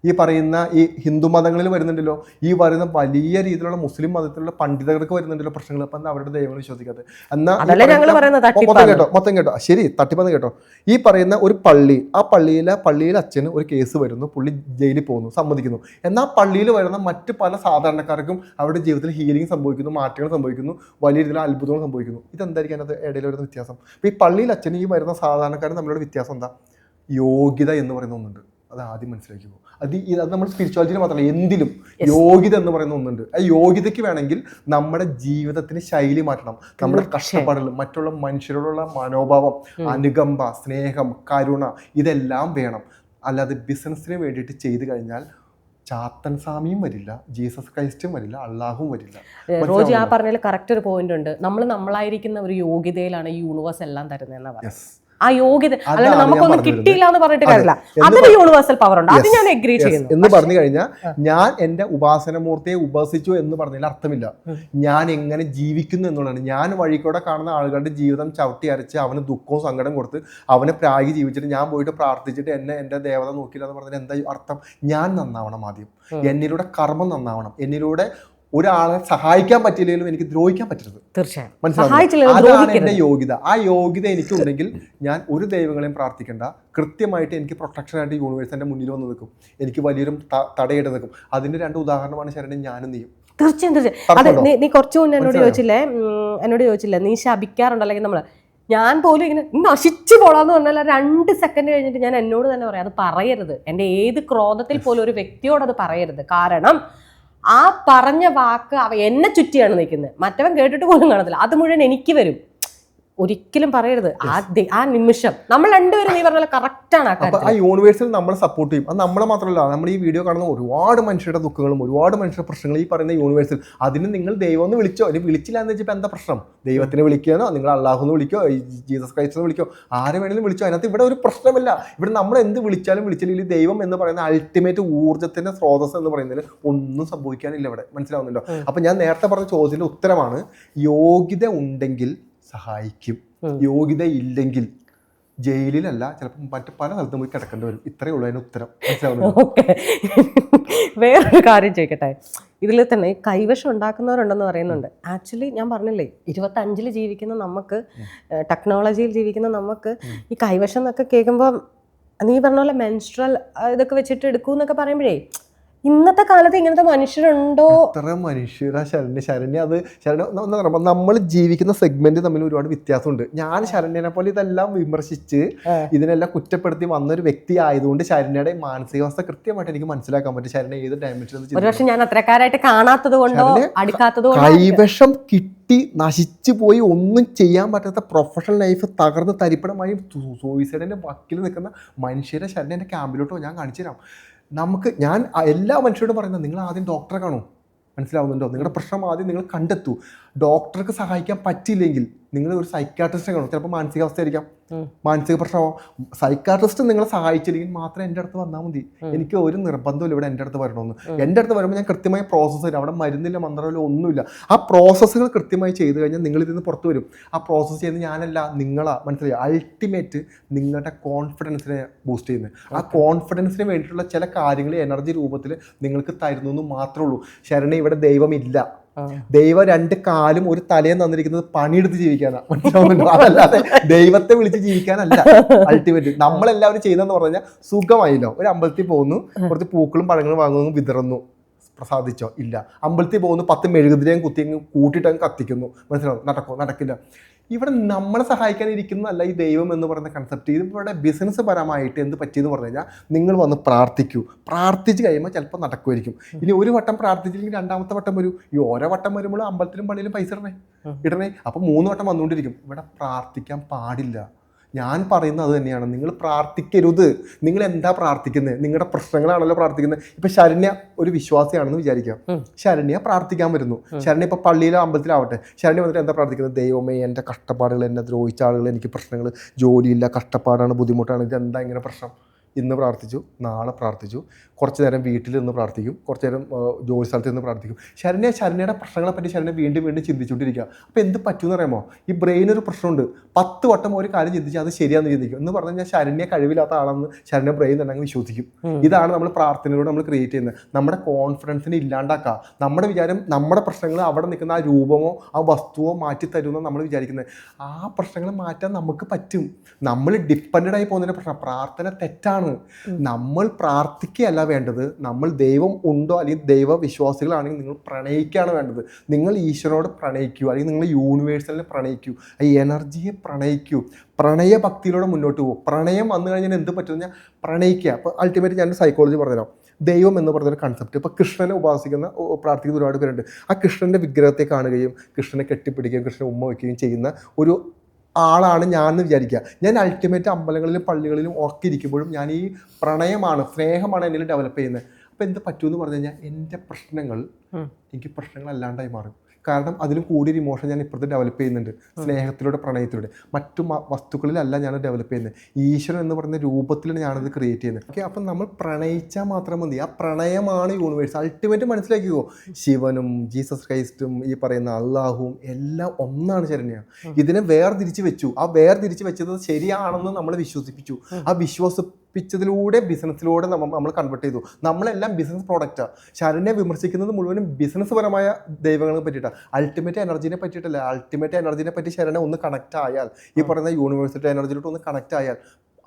[SPEAKER 1] ഈ പറയുന്ന ഈ ഹിന്ദു മതങ്ങളിൽ വരുന്നുണ്ടല്ലോ ഈ പറയുന്ന വലിയ രീതിയിലുള്ള മുസ്ലിം മതത്തിലുള്ള പണ്ഡിതർക്ക് വരുന്നുണ്ടല്ലോ പ്രശ്നങ്ങൾ. അപ്പം എന്താ അവരുടെ ദൈവങ്ങൾ വിശ്വസിക്കാത്തത്?
[SPEAKER 2] എന്നാൽ
[SPEAKER 1] മൊത്തം. കേട്ടോ മൊത്തം കേട്ടോ. ശരി തട്ടിപ്പെന്ന് കേട്ടോ. ഈ പറയുന്ന ഒരു പള്ളി ആ പള്ളിയിലെ പള്ളിയിലെ അച്ഛന് ഒരു കേസ് വരുന്നു പുള്ളി ജയിലിൽ പോകുന്നു സമ്മതിക്കുന്നു. എന്നാൽ പള്ളിയിൽ വരുന്ന മറ്റ് പല സാധാരണക്കാർക്കും അവരുടെ ജീവിതത്തിൽ ഹീലിംഗ് സംഭവിക്കുന്നു മാറ്റങ്ങൾ സംഭവിക്കുന്നു വലിയ രീതിയിലുള്ള അത്ഭുതങ്ങൾ സംഭവിക്കുന്നു. ഇതെന്തായിരിക്കും അതിനകത്ത് ഇടയിൽ വരുന്ന വ്യത്യാസം? അപ്പോൾ ഈ പള്ളിയിൽ അച്ഛനും ഈ വരുന്ന സാധാരണക്കാരും തമ്മിലുള്ള വ്യത്യാസം എന്താ? യോഗ്യത എന്ന് പറയുന്ന ഒന്നുണ്ട്. അത് ആദ്യം മനസ്സിലാക്കിക്കോ അത് അത് നമ്മൾ സ്പിരിച്വാലിറ്റിയിൽ മാത്രമല്ല എന്തിലും യോഗ്യത എന്ന് പറയുന്ന ഒന്നുണ്ട്. ആ യോഗ്യതയ്ക്ക് വേണമെങ്കിൽ നമ്മുടെ ജീവിതത്തിന് ശൈലി മാറ്റണം. നമ്മുടെ കഷ്ടപ്പാടുകൾ മറ്റുള്ള മനുഷ്യരോടുള്ള മനോഭാവം അനുകമ്പ സ്നേഹം കരുണ ഇതെല്ലാം വേണം. അല്ലാതെ ബിസിനസ്സിന് വേണ്ടിയിട്ട് ചെയ്തു കഴിഞ്ഞാൽ ചാത്തൻ സ്വാമിയും വരില്ല ജീസസ് ക്രൈസ്റ്റും വരില്ല അള്ളാഹും വരില്ല.
[SPEAKER 2] റോജി ആ പറഞ്ഞതിൽ കറക്റ്റ് ഒരു പോയിന്റ് ഉണ്ട്. നമ്മൾ നമ്മളായിരിക്കുന്ന ഒരു യോഗ്യതയിലാണ് ഈ യൂണിവേഴ്സ് എല്ലാം തരുന്നത് എന്ന്
[SPEAKER 1] പറയുന്നത്
[SPEAKER 2] ആ യോഗ്യത അല്ലാണ്ട് നമുക്കൊന്നും കിട്ടിയില്ല എന്ന് പറഞ്ഞിട്ട് കാര്യമില്ല. അതിന് യൂണിവേഴ്സൽ പവർ ഉണ്ട്. അത് ഞാൻ എഗ്രി ചെയ്യുന്നു.
[SPEAKER 1] എന്ന് പറഞ്ഞു കഴിഞ്ഞാൽ ഞാൻ എന്റെ ഉപാസനമൂർത്തിയെ ഉപാസിച്ചു എന്ന് പറഞ്ഞതിൽ അർത്ഥമില്ല. ഞാൻ എങ്ങനെ ജീവിക്കുന്നു എന്നുള്ളതാണ്. ഞാൻ വഴിക്കൂടെ കാണുന്ന ആളുകളുടെ ജീവിതം ചവിട്ടി അരച്ച് അവന് ദുഃഖവും സങ്കടം കൊടുത്ത് അവനെ പ്രാഗി ജീവിച്ചിട്ട് ഞാൻ പോയിട്ട് പ്രാർത്ഥിച്ചിട്ട് എന്നെ എന്റെ ദേവത നോക്കില്ല എന്ന് പറഞ്ഞാൽ എന്താ അർത്ഥം? ഞാൻ നന്നാവണം ആദ്യം. എന്നിലൂടെ കർമ്മം നന്നാവണം. എന്നിലൂടെ ഒരാളെ സഹായിക്കാൻ പറ്റില്ലെങ്കിലും എനിക്ക് ദ്രോഹിക്കാൻ പറ്റരുത്.
[SPEAKER 2] തീർച്ചയായും.
[SPEAKER 1] അതാണ് എന്റെ യോഗ്യത. ആ യോഗ്യത എനിക്ക് ഉണ്ടെങ്കിൽ ഞാൻ ഒരു ദൈവങ്ങളെയും പ്രാർത്ഥിക്കേണ്ട. കൃത്യമായിട്ട് എനിക്ക് പ്രൊട്ടക്ഷൻ ആയിട്ട് യൂണിവേഴ്സ് എന്റെ മുന്നിൽ വന്ന് നിൽക്കും. എനിക്ക് വലിയൊരു തടയിട്ട് നിൽക്കും. അതിന്റെ രണ്ട് ഉദാഹരണമാണ് ശരണൻ ഞാനും നീയും.
[SPEAKER 2] തീർച്ചയായും തീർച്ചയായും. അതെ നീ നീ കുറച്ചു മുന്നേ എന്നോട് ചോദിച്ചില്ലേ? എന്നോട് ചോദിച്ചില്ലേ? നീ ശപിക്കാറുണ്ട്? അല്ലെങ്കിൽ നമ്മൾ ഞാൻ പോലും ഇങ്ങനെ "നീ നശിച്ചു പോടാന്ന് പറഞ്ഞാൽ രണ്ട് സെക്കൻഡ് കഴിഞ്ഞിട്ട് ഞാൻ എന്നോട് തന്നെ പറയാം. അത് പറയരുത്. എന്റെ ഏത് ക്രോധത്തിൽ പോലും ഒരു വ്യക്തിയോട് അത് പറയരുത്. കാരണം ആ പറഞ്ഞ വാക്ക് അവ എന്നെ ചുറ്റിയാണ് നിൽക്കുന്നത്. മറ്റവൻ കേട്ടിട്ട് പോലും കാണത്തില്ല. അത് മുഴുവൻ എനിക്ക് വരും. ഒരിക്കലും പറയരുത്. ആ ദി- ആ നിമിഷം. നമ്മൾ രണ്ടുപേരും നീ പറഞ്ഞ കറക്റ്റ് ആണ് ആ
[SPEAKER 1] അപ്പൊ യൂണിവേഴ്സിൽ നമ്മൾ സപ്പോർട്ട് ചെയ്യും. അത് നമ്മളെ മാത്രമല്ല നമ്മൾ ഈ വീഡിയോ കാണുന്ന ഒരുപാട് മനുഷ്യരുടെ ദുഃഖങ്ങളും ഒരുപാട് മനുഷ്യരുടെ പ്രശ്നങ്ങളും ഈ പറയുന്ന യൂണിവേഴ്സിൽ അതിന് നിങ്ങൾ ദൈവം എന്ന് വിളിച്ചോ. അല്ലെങ്കിൽ വിളിച്ചില്ല എന്ന് വെച്ചപ്പോൾ എന്താ പ്രശ്നം? ദൈവത്തിനെ വിളിക്കാനോ നിങ്ങൾ അള്ളാഹു എന്ന് വിളിക്കോ? ഈ ജീസസ് ക്രൈസ്റ്റ് എന്ന് വിളിക്കോ? ആരെ വേണമെങ്കിലും വിളിച്ചോ? അതിനകത്ത് ഇവിടെ ഒരു പ്രശ്നമില്ല. ഇവിടെ നമ്മൾ എന്ത് വിളിച്ചാലും വിളിച്ചില്ലെങ്കിൽ ദൈവം എന്ന് പറയുന്ന അൾട്ടിമേറ്റ് ഊർജത്തിന്റെ സ്രോതസ് എന്ന് പറയുന്നതിൽ ഒന്നും സംഭവിക്കാനില്ല ഇവിടെ. മനസ്സിലാവുന്നുണ്ടോ. അപ്പൊ ഞാൻ നേരത്തെ പറഞ്ഞ ചോദ്യത്തിന്റെ ഉത്തരമാണ് യോഗ്യത ഉണ്ടെങ്കിൽ സഹായിക്കും. യോഗ്യതയില്ലെങ്കിൽ ജയിലിലല്ല ചിലപ്പോൾ മറ്റു പല സ്ഥലത്തും പോയി കിടക്കേണ്ടി വരും. ഇത്രയേ ഉള്ളൂ അതിന് ഉത്തരം.
[SPEAKER 2] ഓക്കെ. വേറൊരു കാര്യം ചോദിക്കട്ടെ. ഇതിൽ തന്നെ കൈവശം ഉണ്ടാക്കുന്നവരുണ്ടെന്ന് പറയുന്നുണ്ട്. ആക്ച്വലി ഞാൻ പറഞ്ഞില്ലേ ഇരുപത്തഞ്ചിൽ ജീവിക്കുന്ന നമുക്ക് ടെക്നോളജിയിൽ ജീവിക്കുന്ന നമുക്ക് ഈ കൈവശം എന്നൊക്കെ കേൾക്കുമ്പോൾ നീ പറഞ്ഞ പോലെ മെൻസ്ട്രൽ ഇതൊക്കെ വെച്ചിട്ട് എടുക്കൂ എന്നൊക്കെ പറയുമ്പോഴേ ഇന്നത്തെ കാലത്ത് ഇങ്ങനത്തെ മനുഷ്യരുണ്ടോ?
[SPEAKER 1] എത്ര മനുഷ്യരാ ശരണ്യ? ശരണ്യ അത് ശരണ്യ ന- എന്താ പറയുക നമ്മൾ ജീവിക്കുന്ന സെഗ്മെന്റ് തമ്മിൽ ഒരുപാട് വ്യത്യാസമുണ്ട്. ഞാൻ ശരണ്യനെ പോലെ ഇതെല്ലാം വിമർശിച്ച്. ഇതിനെല്ലാം കുറ്റപ്പെടുത്തി വന്നൊരു വ്യക്തി ആയതുകൊണ്ട് ശരണ്യയുടെ മാനസികാവസ്ഥ കൃത്യമായിട്ട് എനിക്ക് മനസ്സിലാക്കാൻ പറ്റും. ശരണ്യ ഏത് ഡയമെൻഷനിൽ
[SPEAKER 2] ഒരു പക്ഷെ ഞാൻ അത്രക്കാരായിട്ട് കാണാത്തത് കൊണ്ടോ അടുക്കാത്തത്
[SPEAKER 1] കൈവശം കിട്ടി നശിച്ചു പോയി ഒന്നും ചെയ്യാൻ പറ്റാത്ത പ്രൊഫഷണൽ ലൈഫ് തകർന്ന് തരിപ്പണമായി സൂയിസൈഡിന്റെ വക്കിൽ നിൽക്കുന്ന മനുഷ്യരെ ശരണ്യ എന്റെ ക്യാമ്പിലോട്ടോ ഞാൻ കാണിച്ചു തരാം നമുക്ക് ഞാൻ എല്ലാ മനുഷ്യരോടും പറയുന്നത് നിങ്ങൾ ആദ്യം ഡോക്ടറെ കാണൂ. മനസ്സിലാവുന്നുണ്ടോ? നിങ്ങളുടെ പ്രശ്നം ആദ്യം നിങ്ങൾ കണ്ടെത്തൂ. ഡോക്ടർക്ക് സഹായിക്കാൻ പറ്റിയില്ലെങ്കിൽ നിങ്ങൾ ഒരു സൈക്കാട്രിസ്റ്റിനെ കാണും. ചിലപ്പോൾ മാനസികാവസ്ഥ ആയിരിക്കാം മാനസിക പ്രശ്നമോ സൈക്കാട്രിസ്റ്റ് നിങ്ങളെ സഹായിച്ചില്ലെങ്കിൽ മാത്രം എന്റെ അടുത്ത് വന്നാൽ മതി. എനിക്ക് ഒരു നിർബന്ധമില്ല ഇവിടെ എന്റെ അടുത്ത് വരണമെന്ന്. എന്റെ അടുത്ത് വരുമ്പോൾ ഞാൻ കൃത്യമായ പ്രോസസ്സ് തരും. അവിടെ മരുന്നില്ല മന്ത്രമില്ല ഒന്നുമില്ല. ആ പ്രോസസ്സുകൾ കൃത്യമായി ചെയ്തു കഴിഞ്ഞാൽ നിങ്ങൾ നിന്ന് പുറത്തു വരും. ആ പ്രോസസ്സ് ചെയ്യുന്നത് ഞാനല്ല നിങ്ങളാ. മനസ്സിലായി? അൾട്ടിമേറ്റ് നിങ്ങളുടെ കോൺഫിഡൻസിനെ ബൂസ്റ്റ് ചെയ്യുന്നത്. ആ കോൺഫിഡൻസിന് വേണ്ടിയിട്ടുള്ള ചില കാര്യങ്ങൾ എനർജി രൂപത്തിൽ നിങ്ങൾക്ക് തരുന്നു എന്ന് മാത്രമേ ഉള്ളൂ. ശരണ ഇവിടെ ദൈവമില്ല. ദൈവം രണ്ട് കാലും ഒരു തലയും തന്നിരിക്കുന്നത് പണിയെടുത്ത് ജീവിക്കാനാണ് അതല്ലാതെ ദൈവത്തെ വിളിച്ച് ജീവിക്കാനല്ല. അൾട്ടിമേറ്റ് നമ്മളെല്ലാവരും ചെയ്യുന്നതെന്ന് പറഞ്ഞു കഴിഞ്ഞാൽ സുഖമായില്ലോ. ഒരു അമ്പലത്തിൽ പോകുന്നു കുറച്ച് പൂക്കളും പഴങ്ങളും വാങ്ങുന്നു വിതറുന്നു. പ്രസാദിച്ചോ ഇല്ല. അമ്പലത്തിൽ പോകുന്നു പത്ത് മെഴുകുതിരിയും കുത്തി അങ്ങ് കൂട്ടിയിട്ട് അങ്ങ് കത്തിക്കുന്നു. മനസ്സിലാവും നടക്കോ? നടക്കില്ല. ഇവിടെ നമ്മളെ സഹായിക്കാൻ ഇരിക്കുന്നതല്ല ഈ ദൈവം എന്ന് പറയുന്ന കൺസെപ്റ്റ് ഇത് ഇവിടെ ബിസിനസ് പരമായിട്ട് എന്ത് പറ്റിയെന്ന് പറഞ്ഞു കഴിഞ്ഞാൽ നിങ്ങൾ വന്ന് പ്രാർത്ഥിക്കൂ. പ്രാർത്ഥിച്ച് കഴിയുമ്പോൾ ചിലപ്പോൾ നടക്കുമായിരിക്കും. ഇനി ഒരു വട്ടം പ്രാർത്ഥിച്ചില്ലെങ്കിൽ രണ്ടാമത്തെ വട്ടം വരൂ. ഈ ഓരോ വട്ടം വരുമ്പോൾ അമ്പലത്തിലും പള്ളിയിലും പൈസ ഇടണേ. ഇടണേ. അപ്പോൾ മൂന്ന് വട്ടം വന്നുകൊണ്ടിരിക്കും. ഇവിടെ പ്രാർത്ഥിക്കാൻ പാടില്ല. ഞാൻ പറയുന്നത് അത് തന്നെയാണ്. നിങ്ങൾ പ്രാർത്ഥിക്കരുത്. നിങ്ങൾ എന്താ പ്രാർത്ഥിക്കുന്നത്? നിങ്ങളുടെ പ്രശ്നങ്ങളാണല്ലോ പ്രാർത്ഥിക്കുന്നത്. ഇപ്പൊ ശരണ്യ ഒരു വിശ്വാസിയാണെന്ന് വിചാരിക്കാം. ശരണ്യ പ്രാർത്ഥിക്കാൻ വരുന്നു. ശരണ്യ ഇപ്പൊ പള്ളിയിലോ അമ്പലത്തിലാവട്ടെ. ശരണ്യ വന്നിട്ട് എന്താ പ്രാർത്ഥിക്കുന്നത്? ദൈവമേ എന്റെ കഷ്ടപ്പാടുകൾ എന്നെ ദ്രോഹിച്ച ആളുകൾ എനിക്ക് പ്രശ്നങ്ങൾ ജോലിയില്ല കഷ്ടപ്പാടാണ് ബുദ്ധിമുട്ടാണ് ഇതെന്താ ഇങ്ങനെ പ്രശ്നം? ഇന്ന് പ്രാർത്ഥിച്ചു നാളെ പ്രാർത്ഥിച്ചു കുറച്ച് നേരം വീട്ടിൽ നിന്ന് പ്രാർത്ഥിക്കും കുറച്ച് നേരം ജോലി സ്ഥലത്ത് നിന്ന് പ്രാർത്ഥിക്കും. ശരണ്യ ശരണ്യയുടെ പ്രശ്നങ്ങളെ പറ്റി ശരണ്യ വീണ്ടും വീണ്ടും ചിന്തിച്ചുകൊണ്ടിരിക്കുക. അപ്പോൾ എന്ത് പറ്റുമെന്ന് അറിയാമോ? ഈ ബ്രെയിൻ ഒരു പ്രശ്നമുണ്ട്. പത്ത് വട്ടം ഒരു കാര്യം ചിന്തിച്ചാൽ അത് ശരിയാന്ന് ചിന്തിക്കും. എന്ന് പറഞ്ഞു കഴിഞ്ഞാൽ ശരണ്യ കഴിവില്ലാത്ത ആളെന്ന് ശരണ്യ ബ്രെയിൻ തന്നെ അങ്ങ് വിശ്വസിക്കും. ഇതാണ് നമ്മൾ പ്രാർത്ഥനയിലൂടെ നമ്മൾ ക്രിയേറ്റ് ചെയ്യുന്നത്. നമ്മുടെ കോൺഫിഡൻസിനെ ഇല്ലാണ്ടാക്കുക. നമ്മുടെ വിചാരം നമ്മുടെ പ്രശ്നങ്ങൾ അവിടെ നിൽക്കുന്ന ആ രൂപമോ ആ വസ്തുവോ മാറ്റി തരുമെന്ന് നമ്മൾ വിചാരിക്കുന്നത്. ആ പ്രശ്നങ്ങൾ മാറ്റാൻ നമുക്ക് പറ്റും. നമ്മൾ ഡിപ്പെൻഡായി ആയി പോകുന്നതിന്റെ പ്രശ്നം. പ്രാർത്ഥന തെറ്റാണ്. നമ്മൾ പ്രാർത്ഥിക്കുകയല്ല വേണ്ടത്. നമ്മൾ ദൈവം ഉണ്ടോ അല്ലെങ്കിൽ ദൈവ വിശ്വാസികളാണെങ്കിൽ നിങ്ങൾ പ്രണയിക്കുകയാണ് വേണ്ടത്. നിങ്ങൾ ഈശ്വരനോട് പ്രണയിക്കൂ. അല്ലെങ്കിൽ നിങ്ങൾ യൂണിവേഴ്സലിനെ പ്രണയിക്കൂ. ഈ എനർജിയെ പ്രണയിക്കൂ. പ്രണയഭക്തിയിലൂടെ മുന്നോട്ട് പോകും. പ്രണയം വന്നു കഴിഞ്ഞാൽ എന്ത് പറ്റുമെന്ന് പ്രണയിക്കുക. അപ്പോൾ അൾട്ടിമേറ്റ് ഞാൻ സൈക്കോളജി പറഞ്ഞുതരാം. ദൈവം എന്ന് പറഞ്ഞൊരു കൺസെപ്റ്റ് ഇപ്പോൾ കൃഷ്ണനെ ഉപാസിക്കുന്ന പ്രാർത്ഥിക്കുന്ന ഒരുപാട് പേരുണ്ട്. ആ കൃഷ്ണന്റെ വിഗ്രഹത്തെ കാണുകയും കൃഷ്ണനെ കെട്ടിപ്പിടിക്കുകയും കൃഷ്ണനെ ഉമ്മ വയ്ക്കുകയും ചെയ്യുന്ന ഒരു ആളാണ് ഞാൻ എന്ന് വിചാരിക്കുക. ഞാൻ അൾട്ടിമേറ്റ് അമ്പലങ്ങളിലും പള്ളികളിലും ഒക്കെ ഇരിക്കുമ്പോഴും ഞാൻ ഈ പ്രണയമാണ് സ്നേഹമാണ് എന്നിൽ ഡെവലപ്പ് ചെയ്യുന്നത്. അപ്പോൾ എന്ത് പറ്റുമെന്ന് പറഞ്ഞു കഴിഞ്ഞാൽ എന്റെ പ്രശ്നങ്ങൾ എനിക്ക് പ്രശ്നങ്ങൾ അല്ലാണ്ടായി മാറും. കാരണം അതിലും കൂടിയൊരു ഇമോഷൻ ഞാൻ ഇപ്പോഴത്തെ ഡെവലപ്പ് ചെയ്യുന്നുണ്ട്. സ്നേഹത്തിലൂടെ പ്രണയത്തിലൂടെ. മറ്റു വസ്തുക്കളിലല്ല ഞാൻ ഡെവലപ്പ് ചെയ്യുന്നത്. ഈശ്വരൻ എന്ന് പറയുന്ന രൂപത്തിലാണ് ഞാനത് ക്രിയേറ്റ് ചെയ്യുന്നത്. ഓക്കെ അപ്പം നമ്മൾ പ്രണയിച്ചാൽ മാത്രം മതി. ആ പ്രണയമാണ് യൂണിവേഴ്സ് അൾട്ടിമേറ്റ് മനസ്സിലാക്കിയോ ശിവനും ജീസസ് ക്രൈസ്റ്റും ഈ പറയുന്ന അള്ളാഹുവും എല്ലാം ഒന്നാണ് ശരണ്യ. ഇതിനെ വേർതിരിച്ച് വെച്ചു. ആ വേർതിരിച്ച് വെച്ചത് ശരിയാണെന്ന് നമ്മൾ വിശ്വസിപ്പിച്ചു. ആ വിശ്വസിപ്പിച്ചതിലൂടെ ബിസിനസ്സിലൂടെ നമ്മൾ നമ്മൾ കൺവേർട്ട് ചെയ്തു. നമ്മളെല്ലാം ബിസിനസ് പ്രോഡക്റ്റാണ് ശരണിനെ വിമർശിക്കുന്നത് മുഴുവനും ബിസിനസ് പരമായ ദൈവങ്ങളെ പറ്റിയിട്ടാണ് അൾട്ടിമേറ്റ് എനർജിനെ പറ്റിയിട്ടല്ല. അൾട്ടിമേറ്റ് എനർജിനെ പറ്റി ശരണ ഒന്ന് കണക്ട് ആയാൽ ഈ പറയുന്ന യൂണിവേഴ്സിറ്റി എനർജിയിലോട്ട് ഒന്ന് കണക്ട് ആയാൽ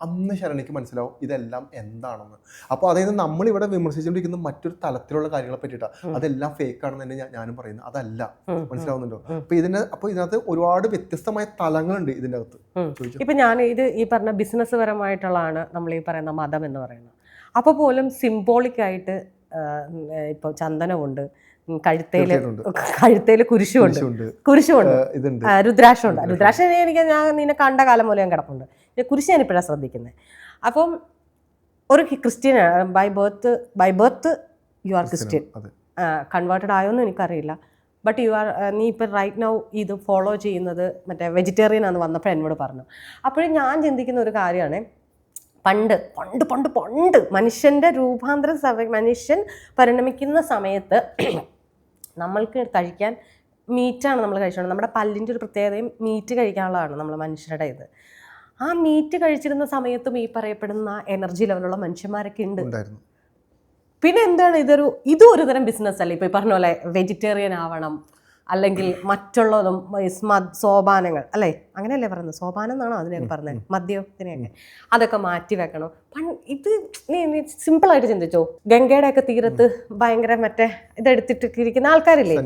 [SPEAKER 1] അന്ന് ശരണിക്ക് മനസ്സിലാവും ഇതെല്ലാം എന്താണെന്ന്. അപ്പോൾ അതായത് നമ്മളിവിടെ വിമർശിച്ചുകൊണ്ടിരിക്കുന്ന മറ്റൊരു തലത്തിലുള്ള കാര്യങ്ങളെ പറ്റിയിട്ടാണ് അതെല്ലാം ഫേക്ക് ആണെന്ന് തന്നെ ഞാനും പറയുന്നത്. അതല്ല. മനസ്സിലാവുന്നുണ്ടോ? അപ്പൊ ഇതിന് അപ്പൊ ഇതിനകത്ത് ഒരുപാട് വ്യത്യസ്തമായ തലങ്ങളുണ്ട് ഇതിന്റെ അകത്ത്.
[SPEAKER 2] ഇപ്പൊ ഞാൻ ഇത് ഈ പറഞ്ഞ ബിസിനസ് പരമായിട്ടുള്ളതാണ് നമ്മൾ ഈ പറയുന്ന മതം എന്ന് പറയുന്നത്. അപ്പോൾ പോലും സിംബോളിക് ആയിട്ട് ഇപ്പോൾ ചന്ദനമുണ്ട് കഴുത്തേൽ കഴുത്തേൽ
[SPEAKER 1] കുരിശുണ്ട്.
[SPEAKER 2] കുരിശുണ്ട്. രുദ്രാക്ഷമുണ്ട്. രുദ്രാക്ഷം എനിക്ക് ഞാൻ നിന്നെ കണ്ട കാലം മൂലം ഞാൻ കിടപ്പുണ്ട്. കുരിശ് ഞാൻ ഇപ്പോഴാണ് ശ്രദ്ധിക്കുന്നത് അപ്പം ഒരു Christian by birth by birth you are Christian converted ആയോന്നും എനിക്കറിയില്ല. ബട്ട് യു ആർ നീ ഇപ്പം റൈറ്റ് നൗ ഇത് ഫോളോ ചെയ്യുന്നത് മറ്റേ വെജിറ്റേറിയൻ ആണെന്ന് വന്നപ്പോൾ എന്നോട് പറഞ്ഞു. അപ്പോഴും ഞാൻ ചിന്തിക്കുന്ന ഒരു കാര്യമാണ്. പണ്ട് പണ്ട് പണ്ട് പണ്ട് മനുഷ്യന്റെ രൂപാന്തര സമയം മനുഷ്യൻ പരിണമിക്കുന്ന സമയത്ത് നമ്മൾക്ക് കഴിക്കാൻ മീറ്റാണ് നമ്മൾ കഴിച്ചോണ്ട്. നമ്മുടെ പല്ലിന്റെ ഒരു പ്രത്യേകതയും മീറ്റ് കഴിക്കാനുള്ളതാണ് നമ്മൾ മനുഷ്യരുടെ ഇത്. ആ മീറ്റ് കഴിച്ചിരുന്ന സമയത്തും ഈ പറയപ്പെടുന്ന എനർജി ലെവലുള്ള മനുഷ്യന്മാരൊക്കെ ഉണ്ട്. പിന്നെ എന്താണ് ഇതൊരു ഇതും ഒരു തരം ബിസിനസ് അല്ലേ? ഇപ്പൊ ഈ പറഞ്ഞ പോലെ വെജിറ്റേറിയൻ ആവണം അല്ലെങ്കിൽ മറ്റുള്ളതും സോപാനങ്ങൾ അല്ലേ? അങ്ങനെയല്ലേ പറയുന്നത്? സോപാനം എന്നാണോ അതിനൊക്കെ പറഞ്ഞത് മദ്യത്തിനെയൊക്കെ അതൊക്കെ മാറ്റി വെക്കണം. ഇത് നീ സിമ്പിളായിട്ട് ചിന്തിച്ചോ? ഗംഗയുടെ ഒക്കെ തീരത്ത് ഭയങ്കര മറ്റേ ഇതെടുത്തിട്ട് ഇരിക്കുന്ന ആൾക്കാരില്ലേ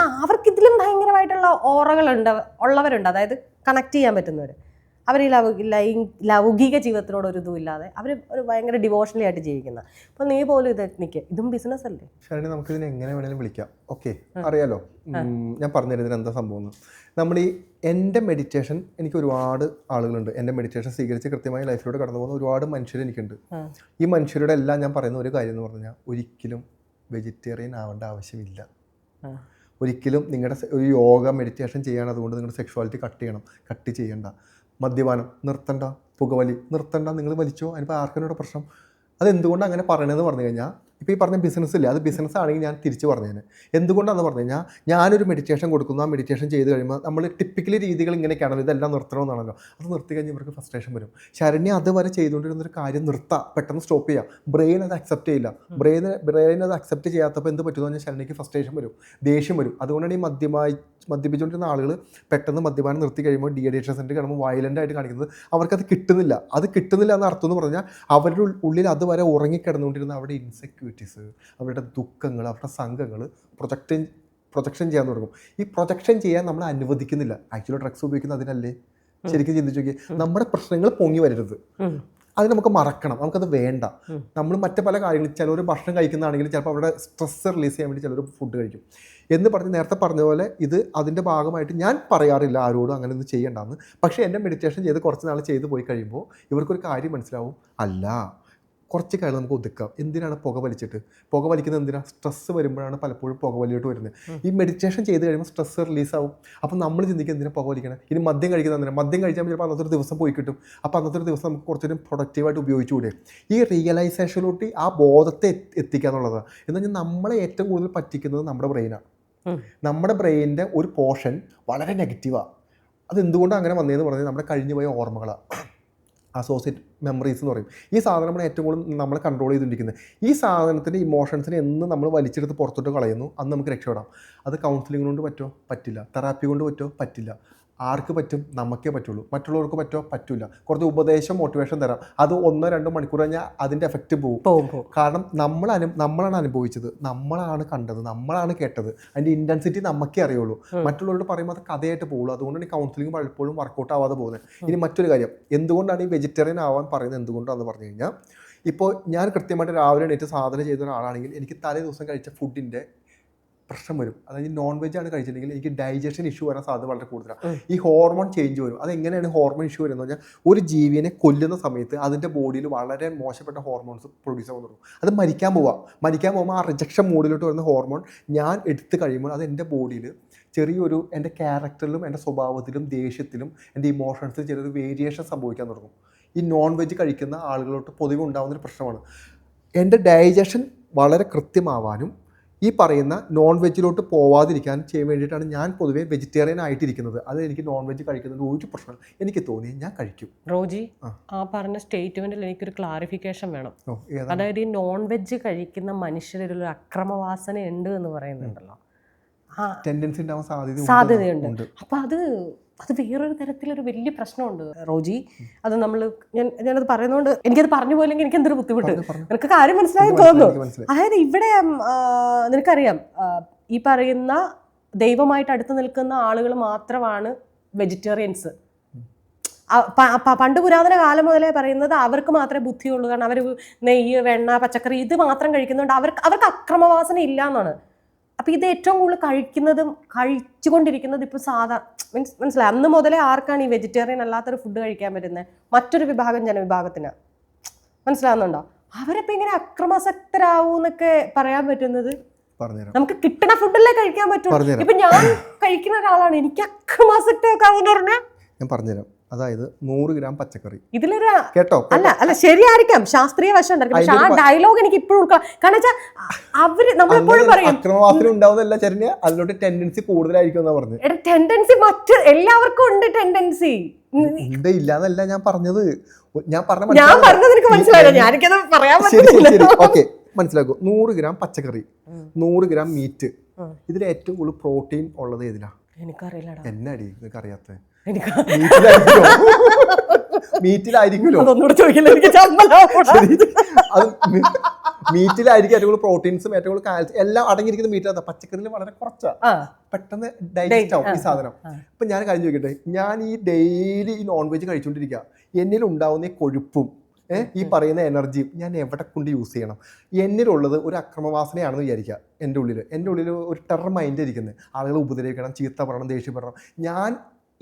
[SPEAKER 2] ആ അവർക്ക് ഇതിലും ഭയങ്കരമായിട്ടുള്ള ഓറകളുണ്ട് ഉള്ളവരുണ്ട്. അതായത് കണക്ട് ചെയ്യാൻ പറ്റുന്നവർ അവർ ഈ ലൗകിക ജീവിതത്തിനോട് ഒരു ഇതും ഇല്ലാതെ അവർ ഒരു ഭയങ്കര ഡിവോഷണലി ആയിട്ട് ജീവിക്കുന്ന. അപ്പോൾ നീ പോലും ഇത് നിൽക്കുക ഇതും ബിസിനസ് അല്ലേ?
[SPEAKER 1] ശരണി നമുക്ക് ഇതിനെ എങ്ങനെ വേണേലും വിളിക്കാം. ഓക്കെ അറിയാലോ? ഞാൻ പറഞ്ഞു ഇതിന് എന്താ സംഭവം? നമ്മൾ ഈ എന്റെ മെഡിറ്റേഷൻ എനിക്ക് ഒരുപാട് ആളുകളുണ്ട്. എന്റെ മെഡിറ്റേഷൻ സ്വീകരിച്ച് കൃത്യമായി ലൈഫിലൂടെ കടന്നു പോകുന്ന ഒരുപാട് മനുഷ്യർ എനിക്കുണ്ട്. ഈ മനുഷ്യരുടെ എല്ലാം ഞാൻ പറയുന്ന ഒരു കാര്യം എന്ന് പറഞ്ഞാൽ ഒരിക്കലും വെജിറ്റേറിയൻ ആവേണ്ട ആവശ്യമില്ല. ഒരിക്കലും നിങ്ങളുടെ ഒരു യോഗ മെഡിറ്റേഷൻ ചെയ്യണം അതുകൊണ്ട് നിങ്ങളുടെ സെക്ഷുവാലിറ്റി കട്ട് ചെയ്യണം. കട്ട് ചെയ്യണ്ട. മദ്യപാനം നിർത്തണ്ട പുകവലി നിർത്തണ്ട നിങ്ങൾ വലിച്ചോ? അതിനിപ്പോൾ ആർക്കിനോട് പ്രശ്നം? അതെന്തുകൊണ്ട് അങ്ങനെ പറയണതെന്ന് പറഞ്ഞു കഴിഞ്ഞാൽ ഇപ്പോൾ ഈ പറഞ്ഞ ബിസിനസ് ഇല്ലേ അത് ബിസിനസ് ആണെങ്കിൽ ഞാൻ തിരിച്ച് പറഞ്ഞേനെ. എന്തുകൊണ്ടാണെന്ന് പറഞ്ഞു കഴിഞ്ഞാൽ ഞാനൊരു മെഡിറ്റേഷൻ കൊടുക്കുന്നു. ആ മെഡിറ്റേഷൻ ചെയ്ത് കഴിയുമ്പോൾ നമ്മൾ ടിപ്പിക്കലി രീതികൾ ഇങ്ങനെയൊക്കെയാണല്ലോ ഇതെല്ലാം നിർത്തണമെന്നാണല്ലോ അത് നിർത്തി കഴിഞ്ഞാൽ ഇവർക്ക് ഫ്രസ്ട്രേഷൻ വരും. ശരണ്യ അതുവരെ ചെയ്തുകൊണ്ടിരുന്നൊരു കാര്യം നിർത്താം. പെട്ടെന്ന് സ്റ്റോപ്പ് ചെയ്യുക ബ്രെയിൻ അത് അക്സെപ്റ്റ് ചെയ്യില്ല. ബ്രെയിൻ ബ്രെയിൻ അത് അക്സെപ്റ്റ് ചെയ്യാത്തപ്പോൾ എന്ത് പറ്റുമെന്ന് പറഞ്ഞാൽ ശരണ്യക്ക് ഫ്രസ്ട്രേഷൻ വരും. ദേഷ്യം വരും. അതുകൊണ്ടാണ് ഈ മദ്യമായി മദ്യപിച്ചുകൊണ്ടിരുന്ന ആളുകൾ പെട്ടെന്ന് മദ്യപാനം നിർത്തി കഴിയുമ്പോൾ ഡി അഡിക്ഷൻ സെന്റർ കാണുമ്പോൾ വയലന്റ് ആയിട്ട് കാണിക്കുന്നത് അവർക്കത് കിട്ടുന്നില്ല. അത് കിട്ടുന്നില്ല എന്ന അർത്ഥം എന്ന് പറഞ്ഞാൽ അവരുടെ ഉള്ളിൽ അതുവരെ ഉറങ്ങിക്കിടന്നുകൊണ്ടിരുന്ന അവരുടെ ഇൻസെക്യൂരിറ്റീസ് അവരുടെ ദുഃഖങ്ങൾ അവരുടെ സംഘങ്ങൾ പ്രൊജക്റ്റ് പ്രൊജക്ഷൻ ചെയ്യാൻ തുടങ്ങും. ഈ പ്രൊജക്ഷൻ ചെയ്യാൻ നമ്മൾ അനുവദിക്കുന്നില്ല. ആക്ച്വലി ഡ്രഗ്സ് ഉപയോഗിക്കുന്നത് അതിനല്ലേ? ശരിക്കും ചിന്തിച്ചു നോക്കി നമ്മുടെ പ്രശ്നങ്ങൾ പൊങ്ങി വരരുത്. അത് നമുക്ക് മറക്കണം. നമുക്കത് വേണ്ട. നമ്മൾ മറ്റു പല കാര്യങ്ങളും ചിലർ ഭക്ഷണം കഴിക്കുന്നതാണെങ്കിൽ ചിലപ്പോൾ അവരുടെ സ്ട്രെസ് റിലീസ് ചെയ്യാൻ വേണ്ടി ചിലർ ഫുഡ് കഴിക്കും. എന്ന് പറഞ്ഞ് നേരത്തെ പറഞ്ഞ പോലെ ഇത് അതിന്റെ ഭാഗമായിട്ട് ഞാൻ പറയാറില്ല ആരോടും അങ്ങനെ ഒന്നും ചെയ്യണ്ടെന്ന്. പക്ഷേ എന്റെ മെഡിറ്റേഷൻ ചെയ്ത് കുറച്ച് നാൾ ചെയ്ത് പോയി കഴിയുമ്പോൾ ഇവർക്കൊരു കാര്യം മനസ്സിലാവും. അല്ല കുറച്ച് കാര്യം നമുക്ക് ഒതുക്കാം. എന്തിനാണ് പുക വലിച്ചിട്ട്? പുക വലിക്കുന്നത് എന്തിനാണ് സ്ട്രെസ്സ് വരുമ്പോഴാണ് പലപ്പോഴും പുക വലിയിട്ട് വരുന്നത്. ഈ മെഡിറ്റേഷൻ ചെയ്ത് കഴിയുമ്പോൾ സ്ട്രെസ്സ് റിലീസ് ആവും. അപ്പോൾ നമ്മൾ ചിന്തിക്കുക എന്തിനാണ് പുക വലിക്കണം? ഇനി മദ്യം കഴിക്കുന്ന എന്തിനാണ് മദ്യം കഴിച്ചാൽ ചിലപ്പോൾ അന്നത്തെ ഒരു ദിവസം പോയി കിട്ടും. അപ്പോൾ അന്നത്തെ ഒരു ദിവസം നമുക്ക് കുറച്ചൊരു പ്രൊഡക്റ്റീവായിട്ട് ഉപയോഗിച്ചുകൂടെ? ഈ റിയലൈസേഷനിലോട്ട് ആ ബോധത്തെ എത്തിക്കുക എന്നുള്ളതാണ് എന്ന് പറഞ്ഞാൽ നമ്മളെ ഏറ്റവും കൂടുതൽ പറ്റിക്കുന്നത് നമ്മുടെ ബ്രെയിനാണ് നമ്മുടെ ബ്രെയിനിന്റെ ഒരു പോർഷൻ വളരെ നെഗറ്റീവാണ് അത് എന്തുകൊണ്ടാണ് അങ്ങനെ വന്നതെന്ന് പറഞ്ഞാൽ നമ്മുടെ കഴിഞ്ഞു പോയ ഓർമ്മകളാണ് അസോസിയേറ്റ് മെമ്മറീസ് എന്ന് പറയും. ഈ സാധനമാണ് ഏറ്റവും കൂടുതൽ നമ്മൾ കൺട്രോൾ ചെയ്തുകൊണ്ടിരിക്കുന്നത്. ഈ സാധനത്തിന്റെ ഇമോഷൻസിനെ എന്ന് നമ്മൾ വലിച്ചെടുത്ത് പുറത്തോട്ട് കളയുന്നു. അന്ന് നമുക്ക് രക്ഷപ്പെടാം. അത് കൗൺസിലിംഗ് കൊണ്ട് പറ്റുമോ? പറ്റില്ല. തെറാപ്പി കൊണ്ട് പറ്റുമോ? പറ്റില്ല. ആർക്ക് പറ്റും? നമുക്കേ പറ്റുള്ളൂ. മറ്റുള്ളവർക്ക് പറ്റോ? പറ്റില്ല കുറച്ച് ഉപദേശം മോട്ടിവേഷൻ തരാം. അത് ഒന്നോ രണ്ടോ മണിക്കൂർ കഴിഞ്ഞാൽ അതിന്റെ എഫക്റ്റ് പോകും കാരണം നമ്മൾ അനു നമ്മളാണ് അനുഭവിച്ചത്. നമ്മളാണ് കണ്ടത്. നമ്മളാണ് കേട്ടത്. അതിന്റെ ഇന്റൻസിറ്റി നമുക്കേ അറിയുള്ളൂ. മറ്റുള്ളവരോട് പറയുമ്പോൾ അത് കഥയായിട്ട് പോകുള്ളൂ അതുകൊണ്ടാണ് ഈ കൗൺസിലിംഗ് പലപ്പോഴും വർക്കൗട്ട് ആവാതെ പോകുന്നത്. ഇനി മറ്റൊരു കാര്യം. എന്തുകൊണ്ടാണ് ഈ വെജിറ്റേറിയൻ ആവാൻ പറയുന്നത് എന്തുകൊണ്ടാണെന്ന് പറഞ്ഞു കഴിഞ്ഞാൽ ഇപ്പോൾ ഞാൻ കൃത്യമായിട്ട് രാവിലെ എണീറ്റ് സാധന ചെയ്ത ഒരാളാണെങ്കിൽ എനിക്ക് തലേ ദിവസം കഴിച്ച ഫുഡിന്റെ പ്രശ്നം വരും. അതായത് നോൺ വെജ് ആണ് കഴിച്ചിട്ടുണ്ടെങ്കിൽ എനിക്ക് ഡൈജഷൻ ഇഷ്യൂ വരാൻ സാധ്യത വളരെ കൂടുതലാണ്. ഈ ഹോർമോൺ ചേഞ്ച് വരും. അതെങ്ങനെയാണ് ഹോർമോൺ ഇഷ്യൂ വരുന്നത് പറഞ്ഞാൽ ഒരു ജീവിയെ കൊല്ലുന്ന സമയത്ത് അതിന്റെ ബോഡിയിൽ വളരെ മോശപ്പെട്ട ഹോർമോൺസ് പ്രൊഡ്യൂസ് ആവാൻ അത് മരിക്കാൻ പോവാം. മരിക്കാൻ പോകുമ്പോൾ ആ റിജക്ഷൻ മൂഡിലോട്ട് വരുന്ന ഹോർമോൺ ഞാൻ എടുത്തു കഴിയുമ്പോൾ അത് എന്റെ ബോഡിയിൽ ചെറിയൊരു എന്റെ ക്യാരക്ടറിലും എന്റെ സ്വഭാവത്തിലും ദേഷ്യത്തിലും എന്റെ ഇമോഷൻസിലും ചെറിയൊരു വേരിയേഷൻ സംഭവിക്കാൻ തുടങ്ങും. ഈ നോൺ വെജ് കഴിക്കുന്ന ആളുകളോട്ട് പൊതുവെ ഉണ്ടാകുന്നൊരു പ്രശ്നമാണ്. എന്റെ ഡൈജഷൻ വളരെ കൃത്യമാവാനും ഈ പറയുന്ന നോൺ വെജിലോട്ട് പോവാതിരിക്കാൻ ചെയ്യാൻ വേണ്ടിയിട്ടാണ് ഞാൻ പൊതുവേ വെജിറ്റേറിയൻ ആയിട്ടിരിക്കുന്നത്. അത് എനിക്ക് നോൺ വെജ് കഴിക്കുന്നതിന് ഒരു പ്രശ്നം എനിക്ക് തോന്നി ഞാൻ കഴിക്കും.
[SPEAKER 2] റോജി
[SPEAKER 1] ആ.
[SPEAKER 2] പറഞ്ഞ സ്റ്റേറ്റ്മെന്റിൽ എനിക്കൊരു ക്ലാരിഫിക്കേഷൻ വേണം. അതായത് ഈ നോൺ വെജ് കഴിക്കുന്ന മനുഷ്യരിൽ ഒരു അക്രമവാസന ഉണ്ട് എന്ന് പറയുന്നുണ്ടല്ലോ.
[SPEAKER 1] ടെൻഡൻസി ഉണ്ടാവാൻ സാധ്യത
[SPEAKER 2] സാധ്യതയുണ്ട്. അപ്പൊ അത് അത് വേറൊരു തരത്തിലൊരു വലിയ പ്രശ്നമുണ്ട് റോജി. അത് നമ്മൾ ഞാൻ ഞാനത് പറയുന്നതുകൊണ്ട് എനിക്കത് പറഞ്ഞു പോയില്ലെങ്കിൽ എനിക്ക് എന്തൊരു ബുദ്ധിമുട്ട്. നിനക്ക് കാര്യം മനസ്സിലായി തോന്നുന്നു. അതായത് ഇവിടെ നിനക്കറിയാം ഈ പറയുന്ന ദൈവമായിട്ട് അടുത്ത് നിൽക്കുന്ന ആളുകൾ മാത്രമാണ് വെജിറ്റേറിയൻസ്. പണ്ട് പുരാതന കാലം മുതലേ പറയുന്നത് അവർക്ക് മാത്രമേ ബുദ്ധിയുള്ളൂ. കാരണം അവർ നെയ്യ് വെണ്ണ പച്ചക്കറി ഇത് മാത്രം കഴിക്കുന്നുണ്ട് അവർക്ക് അവർക്ക് അക്രമവാസന ഇല്ല എന്നാണ് അപ്പൊ ഇത് ഏറ്റവും കൂടുതൽ കഴിക്കുന്നതും കഴിച്ചുകൊണ്ടിരിക്കുന്നത് ഇപ്പൊ സാധാ മീൻസ് മനസ്സിലായി? അന്ന് മുതലേ ആർക്കാണ് ഈ വെജിറ്റേറിയൻ അല്ലാത്തൊരു ഫുഡ് കഴിക്കാൻ പറ്റുന്നത്? മറ്റൊരു വിഭാഗം ജനവിഭാഗത്തിന്. മനസ്സിലാവുന്നുണ്ടോ? അവരിപ്പോ ഇങ്ങനെ അക്രമാസക്തരാവൂന്നൊക്കെ പറയാൻ പറ്റുന്നത്? നമുക്ക് കിട്ടണ ഫുഡല്ലേ കഴിക്കാൻ
[SPEAKER 1] പറ്റും
[SPEAKER 2] ഇപ്പൊ ഞാൻ കഴിക്കുന്ന ഒരാളാണ്. എനിക്ക് അക്രമാസക്തയാക്കാന്ന് പറഞ്ഞാൽ
[SPEAKER 1] ഞാൻ പറഞ്ഞുതരാം. അതായത് നൂറ് ഗ്രാം പച്ചക്കറി.
[SPEAKER 2] ഇതിലൊരു
[SPEAKER 1] കേട്ടോ?
[SPEAKER 2] അല്ല അല്ല ശരിയായിരിക്കാം. ശാസ്ത്രീയ വശം പക്ഷെ ആ ഡയലോഗ് എനിക്ക് ഇപ്പോഴും ഉൾക്കൊള്ളാം കാരണം വെച്ചാൽ അവർ നമ്മളെപ്പോഴും പറയും
[SPEAKER 1] അക്രമവാസന ഉണ്ടാവുന്നല്ല ചെറിയ അതിലോട്ട് ടെൻഡൻസി കൂടുതലായിരിക്കും എന്നാ പറഞ്ഞത്
[SPEAKER 2] എടാ ടെൻഡൻസി മറ്റ് എല്ലാവർക്കും ഉണ്ട് ടെൻഡൻസി
[SPEAKER 1] ഉണ്ട് ഇല്ലാന്നല്ല ഞാൻ പറഞ്ഞത്. ഞാൻ പറഞ്ഞ
[SPEAKER 2] ഞാൻ? പറഞ്ഞത് എനിക്ക് മനസ്സിലായില്ല. ഞാനിക്കത് പറയാൻ പറ്റില്ല
[SPEAKER 1] ഓക്കെ മനസ്സിലാക്കൂ. നൂറ് ഗ്രാം പച്ചക്കറി. നൂറ് ഗ്രാം മീറ്റ്. ഇതിൽ ഏറ്റവും കൂടുതൽ പ്രോട്ടീൻ ഉള്ളത് ഏതിലാ?
[SPEAKER 2] എനിക്കറിയില്ല
[SPEAKER 1] എന്നടി നിനക്ക് അറിയാത്ത
[SPEAKER 2] എനിക്ക്
[SPEAKER 1] മീറ്റിലായിരിക്കുമോ മീറ്റിലായിരിക്കുമല്ലോ
[SPEAKER 2] അതൊന്നുകൂടെ ചോദിക്കില്ല? എനിക്ക്.
[SPEAKER 1] അത് മീറ്റിലായിരിക്കും ഏറ്റവും കൂടുതൽ പ്രോട്ടീൻസും ഏറ്റവും കൂടുതൽ കാൽസ്യം എല്ലാം അടങ്ങിയിരിക്കുന്ന മീറ്റിലാണ് പച്ചക്കറിയിൽ വളരെ കുറച്ചാ.
[SPEAKER 2] ആ,
[SPEAKER 1] പെട്ടെന്ന് ഡൈജസ്റ്റ് ആവും ഈ സാധനം. അപ്പൊ ഞാൻ കാര്യം ചോദിക്കട്ടെ? ഞാൻ ഈ ഡെയിലി ഈ നോൺ വെജ് കഴിച്ചുകൊണ്ടിരിക്കുക എന്നിൽ ഉണ്ടാവുന്ന ഈ കൊഴുപ്പും ഈ പറയുന്ന എനർജിയും ഞാൻ എവിടെ കൊണ്ട് യൂസ് ചെയ്യണം? എന്നിലുള്ളത് ഒരു അക്രമവാസനയാണെന്ന് വിചാരിക്കുക എന്റെ ഉള്ളിൽ എന്റെ ഉള്ളിൽ ഒരു ടെറർ മൈൻഡ് ഇരിക്കുന്നത് ആളുകളെ ഉപദ്രവിക്കണം ചീത്ത പറയണം ദേഷ്യപ്പെടണം ഞാൻ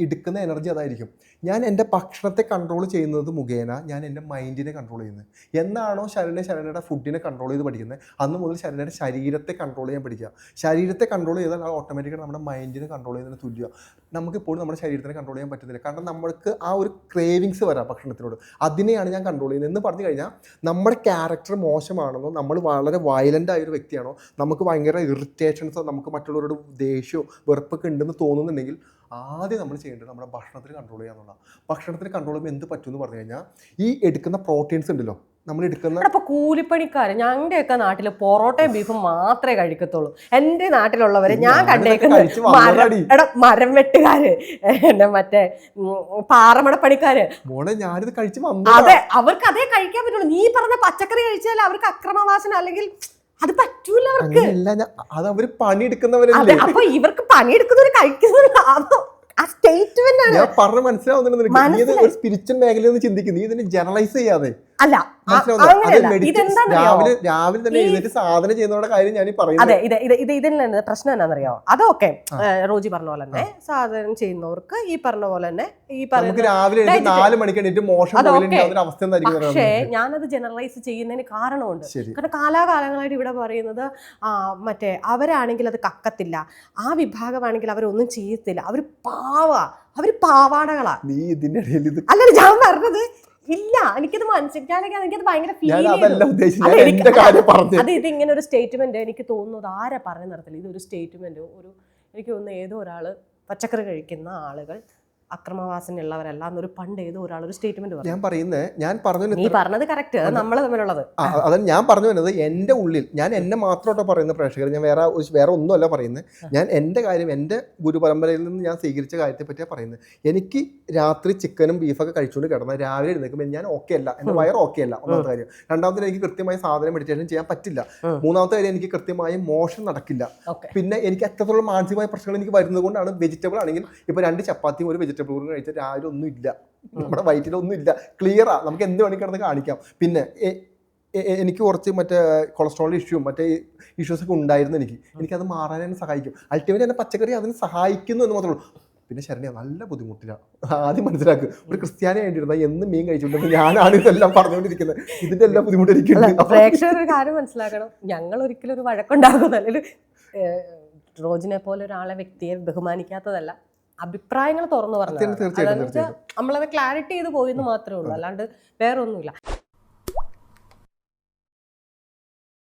[SPEAKER 1] എടുക്കുന്ന എനർജി അതായിരിക്കും. ഞാൻ എന്റെ ഭക്ഷണത്തെ കൺട്രോൾ ചെയ്യുന്നത് മുഖേന ഞാൻ എന്റെ മൈൻഡിനെ കൺട്രോൾ ചെയ്യുന്നത്. എന്നാണോ ശരണ ശരണയുടെ ഫുഡിനെ കൺട്രോൾ ചെയ്ത് പഠിക്കുന്നത്? അന്ന് മുതൽ ശരണയുടെ ശരീരത്തെ കൺട്രോൾ ചെയ്യാൻ പഠിക്കുക. ശരീരത്തെ കൺട്രോൾ ചെയ്താൽ ഓട്ടോമാറ്റിക്കായിട്ട് നമ്മുടെ മൈൻഡിനെ കൺട്രോൾ ചെയ്യുന്നതിന് തുല്യമാണ് നമുക്കിപ്പോഴും നമ്മുടെ ശരീരത്തിനെ കൺട്രോൾ ചെയ്യാൻ പറ്റുന്നില്ല. കാരണം നമ്മൾക്ക് ആ ഒരു ക്രേവിങ്സ് വരാം ഭക്ഷണത്തിനോട്. അതിനെയാണ് ഞാൻ കൺട്രോൾ ചെയ്യുന്നത്. എന്ന് പറഞ്ഞു കഴിഞ്ഞാൽ നമ്മുടെ ക്യാരക്ടർ മോശമാണെന്നോ നമ്മൾ വളരെ വയലന്റ് ആയൊരു വ്യക്തിയാണോ നമുക്ക് ഭയങ്കര ഇറിറ്റേഷൻസോ നമുക്ക് മറ്റുള്ളവരോട് ദേഷ്യമോ വെറുപ്പൊക്കെ ഉണ്ടെന്ന് തോന്നുന്നുണ്ടെങ്കിൽ ആദ്യം നമ്മൾ ചെയ്യേണ്ടത് നമ്മുടെ ഭക്ഷണത്തിൽ കൺട്രോൾ ചെയ്യുക എന്നുള്ളതാണ് ഭക്ഷണത്തിന് കൺട്രോൾ ചെയ്യുമ്പോൾ എന്ത് പറ്റും എന്ന് പറഞ്ഞു കഴിഞ്ഞാൽ ഈ എടുക്കുന്ന പ്രോട്ടീൻസ് ഉണ്ടല്ലോ നമ്മൾ എടുക്കുന്ന
[SPEAKER 2] അപ്പൊ കൂലിപ്പണിക്കാര് ഞങ്ങളുടെയൊക്കെ നാട്ടിൽ പൊറോട്ടയും ബീഫും മാത്രമേ കഴിക്കത്തുള്ളൂ. എന്റെ നാട്ടിലുള്ളവരെ ഞാൻ
[SPEAKER 1] കണ്ടേക്കുന്ന
[SPEAKER 2] മരം വെട്ടുകാര് എന്നെ മറ്റേ പാറമടപ്പണിക്കാര് പാറമട പണിക്കാര്.
[SPEAKER 1] മോളെ ഞാനിത് കഴിച്ച്
[SPEAKER 2] അതെ അവർക്ക് അതേ കഴിക്കാൻ പറ്റുള്ളൂ. നീ പറഞ്ഞ പച്ചക്കറി കഴിച്ചാൽ അവർക്ക് അക്രമവാസന അല്ലെങ്കിൽ അത് പറ്റൂല അവർക്ക്.
[SPEAKER 1] അത്
[SPEAKER 2] അവർ
[SPEAKER 1] പണിയെടുക്കുന്നവരല്ലേ?
[SPEAKER 2] അപ്പൊ ഇവർക്ക് പണിയെടുക്കുന്നവർ കഴിക്കുന്നവർ അതോ ആ സ്റ്റേറ്റ്മെന്റ് ആണ്.
[SPEAKER 1] പറഞ്ഞ മനസ്സിലാവുന്നുണ്ട് സ്പിരിച്വൽ മേഖലയിൽ നിന്ന് ചിന്തിക്കുന്നു നീ ഇതിനെ ജനറലൈസ് ചെയ്യാതെ.
[SPEAKER 2] അല്ല
[SPEAKER 1] രാവിലെ രാവിലെ തന്നെ എഴുന്നേറ്റ് സാധന ചെയ്യുന്നവരുടെ കാര്യം ഞാൻ പറയുന്നത്
[SPEAKER 2] അതെ ഇത് ഇത് ഇത് ഇതിൽ നിന്ന് പ്രശ്നം എന്നാണെന്നറിയോ അതൊക്കെ റോജി പറഞ്ഞ പോലെ തന്നെ സാധനം ചെയ്യുന്നവർക്ക് ഈ പറഞ്ഞ പോലെ തന്നെ ഈ
[SPEAKER 1] രാവിലെ നാല് മണിക്ക് എണീറ്റ് മോശം അവസ്ഥ
[SPEAKER 2] പക്ഷേ ഞാനത് ജനറലൈസ് ചെയ്യുന്നതിന് കാരണമുണ്ട്. കാരണം കാലാകാലങ്ങളായിട്ട് ഇവിടെ പറയുന്നത് ആ മറ്റേ അവരാണെങ്കിൽ അത് കക്കത്തില്ല. ആ വിഭാഗമാണെങ്കിൽ അവരൊന്നും ചെയ്യത്തില്ല. അവർ പാവ. അവർ പാവാടകളാ.
[SPEAKER 1] നീ ഇതിന്റെ
[SPEAKER 2] അല്ലല്ല ഞാൻ പറഞ്ഞത് ഇല്ല എനിക്കത് മനസ്സിലാണെങ്കിൽ എനിക്കത് ഭയങ്കര ഫീൽ
[SPEAKER 1] ഞാൻ അതല്ല ഉദ്ദേശിച്ചത്. ഞാൻ എന്റെ കാര്യം പറഞ്ഞു.
[SPEAKER 2] അത് ഇത് ഇങ്ങനെ ഒരു സ്റ്റേറ്റ്മെന്റ് എനിക്ക് തോന്നുന്നത് ആരാ പറഞ്ഞു നടത്തില്ല ഇതൊരു സ്റ്റേറ്റ്മെന്റ് ഒരു എനിക്ക് തോന്നുന്നു ഏതോ ഒരാൾ പച്ചക്കറി കഴിക്കുന്ന ആളുകൾ അക്രമവാസനയുള്ളവരല്ല എന്നൊരു പണ്ട് ഏതോ ഒരാൾ ഒരു സ്റ്റേറ്റ്മെന്റ് പറഞ്ഞു.
[SPEAKER 1] ഞാൻ പറയുന്നത് ഞാൻ പറഞ്ഞു
[SPEAKER 2] നീ പറഞ്ഞത് കറക്റ്റ് നമ്മൾ തമ്മിലുള്ളത്.
[SPEAKER 1] അത് ഞാൻ പറഞ്ഞു വരുന്നത് എന്റെ ഉള്ളിൽ ഞാൻ എന്നെ മാത്രമായിട്ട് പറയുന്ന പ്രേക്ഷകർ ഞാൻ വേറെ വേറെ ഒന്നുമല്ല പറയുന്നത്. ഞാൻ എന്റെ കാര്യം എന്റെ ഗുരുപരമ്പരയിൽ നിന്ന് ഞാൻ സ്വീകരിച്ച കാര്യത്തെ പറ്റിയാണ് പറയുന്നത്. എനിക്ക് രാത്രി ചിക്കനും ബീഫൊക്കെ കഴിച്ചുകൊണ്ട് കിടന്ന രാവിലെ എഴുന്നേൽക്കുമ്പോൾ ഞാൻ ഓക്കെ അല്ല. എന്റെ വയർ ഓക്കെ അല്ല. ഒന്നാമത്തെ കാര്യം. രണ്ടാമത്തെ എനിക്ക് കൃത്യമായി സാധനം മെഡിറ്റേഷൻ ചെയ്യാൻ പറ്റില്ല. മൂന്നാമത്തെ കാര്യം എനിക്ക് കൃത്യമായി മോഷൻ നടക്കില്ല. പിന്നെ എനിക്ക് എത്രത്തോളം മാനസികമായ പ്രശ്നങ്ങൾ എനിക്ക് വരുന്നത് കൊണ്ടാണ് വെജിറ്റബിൾ ആണെങ്കിൽ ഇപ്പൊ രണ്ട് ചപ്പാത്തിയും ഒരു വെജിറ്റബിൾ കൂടി കഴിച്ചാൽ രാവിലെ ഒന്നും ഇല്ല. നമ്മുടെ വയറ്റിലൊന്നും ഇല്ല. ക്ലിയറാ നമുക്ക് എന്ത് വേണമെങ്കിൽ കിടന്ന് കാണിക്കാം. പിന്നെ എനിക്ക് കുറച്ച് മറ്റേ കൊളസ്ട്രോൾ ഇഷ്യൂ മറ്റേ ഇഷ്യൂസ് ഒക്കെ ഉണ്ടായിരുന്നു എനിക്ക്. എനിക്കത് മാറാൻ എന്നെ സഹായിക്കും. അൾട്ടിമേറ്റ് എന്നെ പച്ചക്കറി അതിന് സഹായിക്കുന്നു എന്ന് മാത്രമേ ഉള്ളൂ. പിന്നെ ശരണ്യ നല്ല ബുദ്ധിമുട്ടില്ല ആദ്യം മനസ്സിലാക്കുക ഒരു ക്രിസ്ത്യാനി ആയിട്ടിരുന്ന എന്ന് മീൻ കഴിച്ചിട്ടുണ്ട് ഞാനാണ് ഇതെല്ലാം പറഞ്ഞുകൊണ്ടിരിക്കുന്നത്. ഇതിന്റെ എല്ലാം ബുദ്ധിമുട്ട് എനിക്കുണ്ട്
[SPEAKER 2] പ്രേക്ഷകർ ഒരു കാര്യം മനസ്സിലാക്കണം. ഞങ്ങൾ ഒരിക്കലും ഒരു വഴക്കുണ്ടാകുന്ന അല്ലെങ്കിൽ റോജിനെ പോലെ ഒരാളെ വ്യക്തിയെ ബഹുമാനിക്കാത്തതല്ല. അഭിപ്രായങ്ങൾ തുറന്നു പറഞ്ഞു. നമ്മളത് ക്ലാരിറ്റി ചെയ്ത് പോയെന്ന് മാത്രമേ ഉള്ളൂ. അല്ലാണ്ട് വേറെ ഒന്നുമില്ല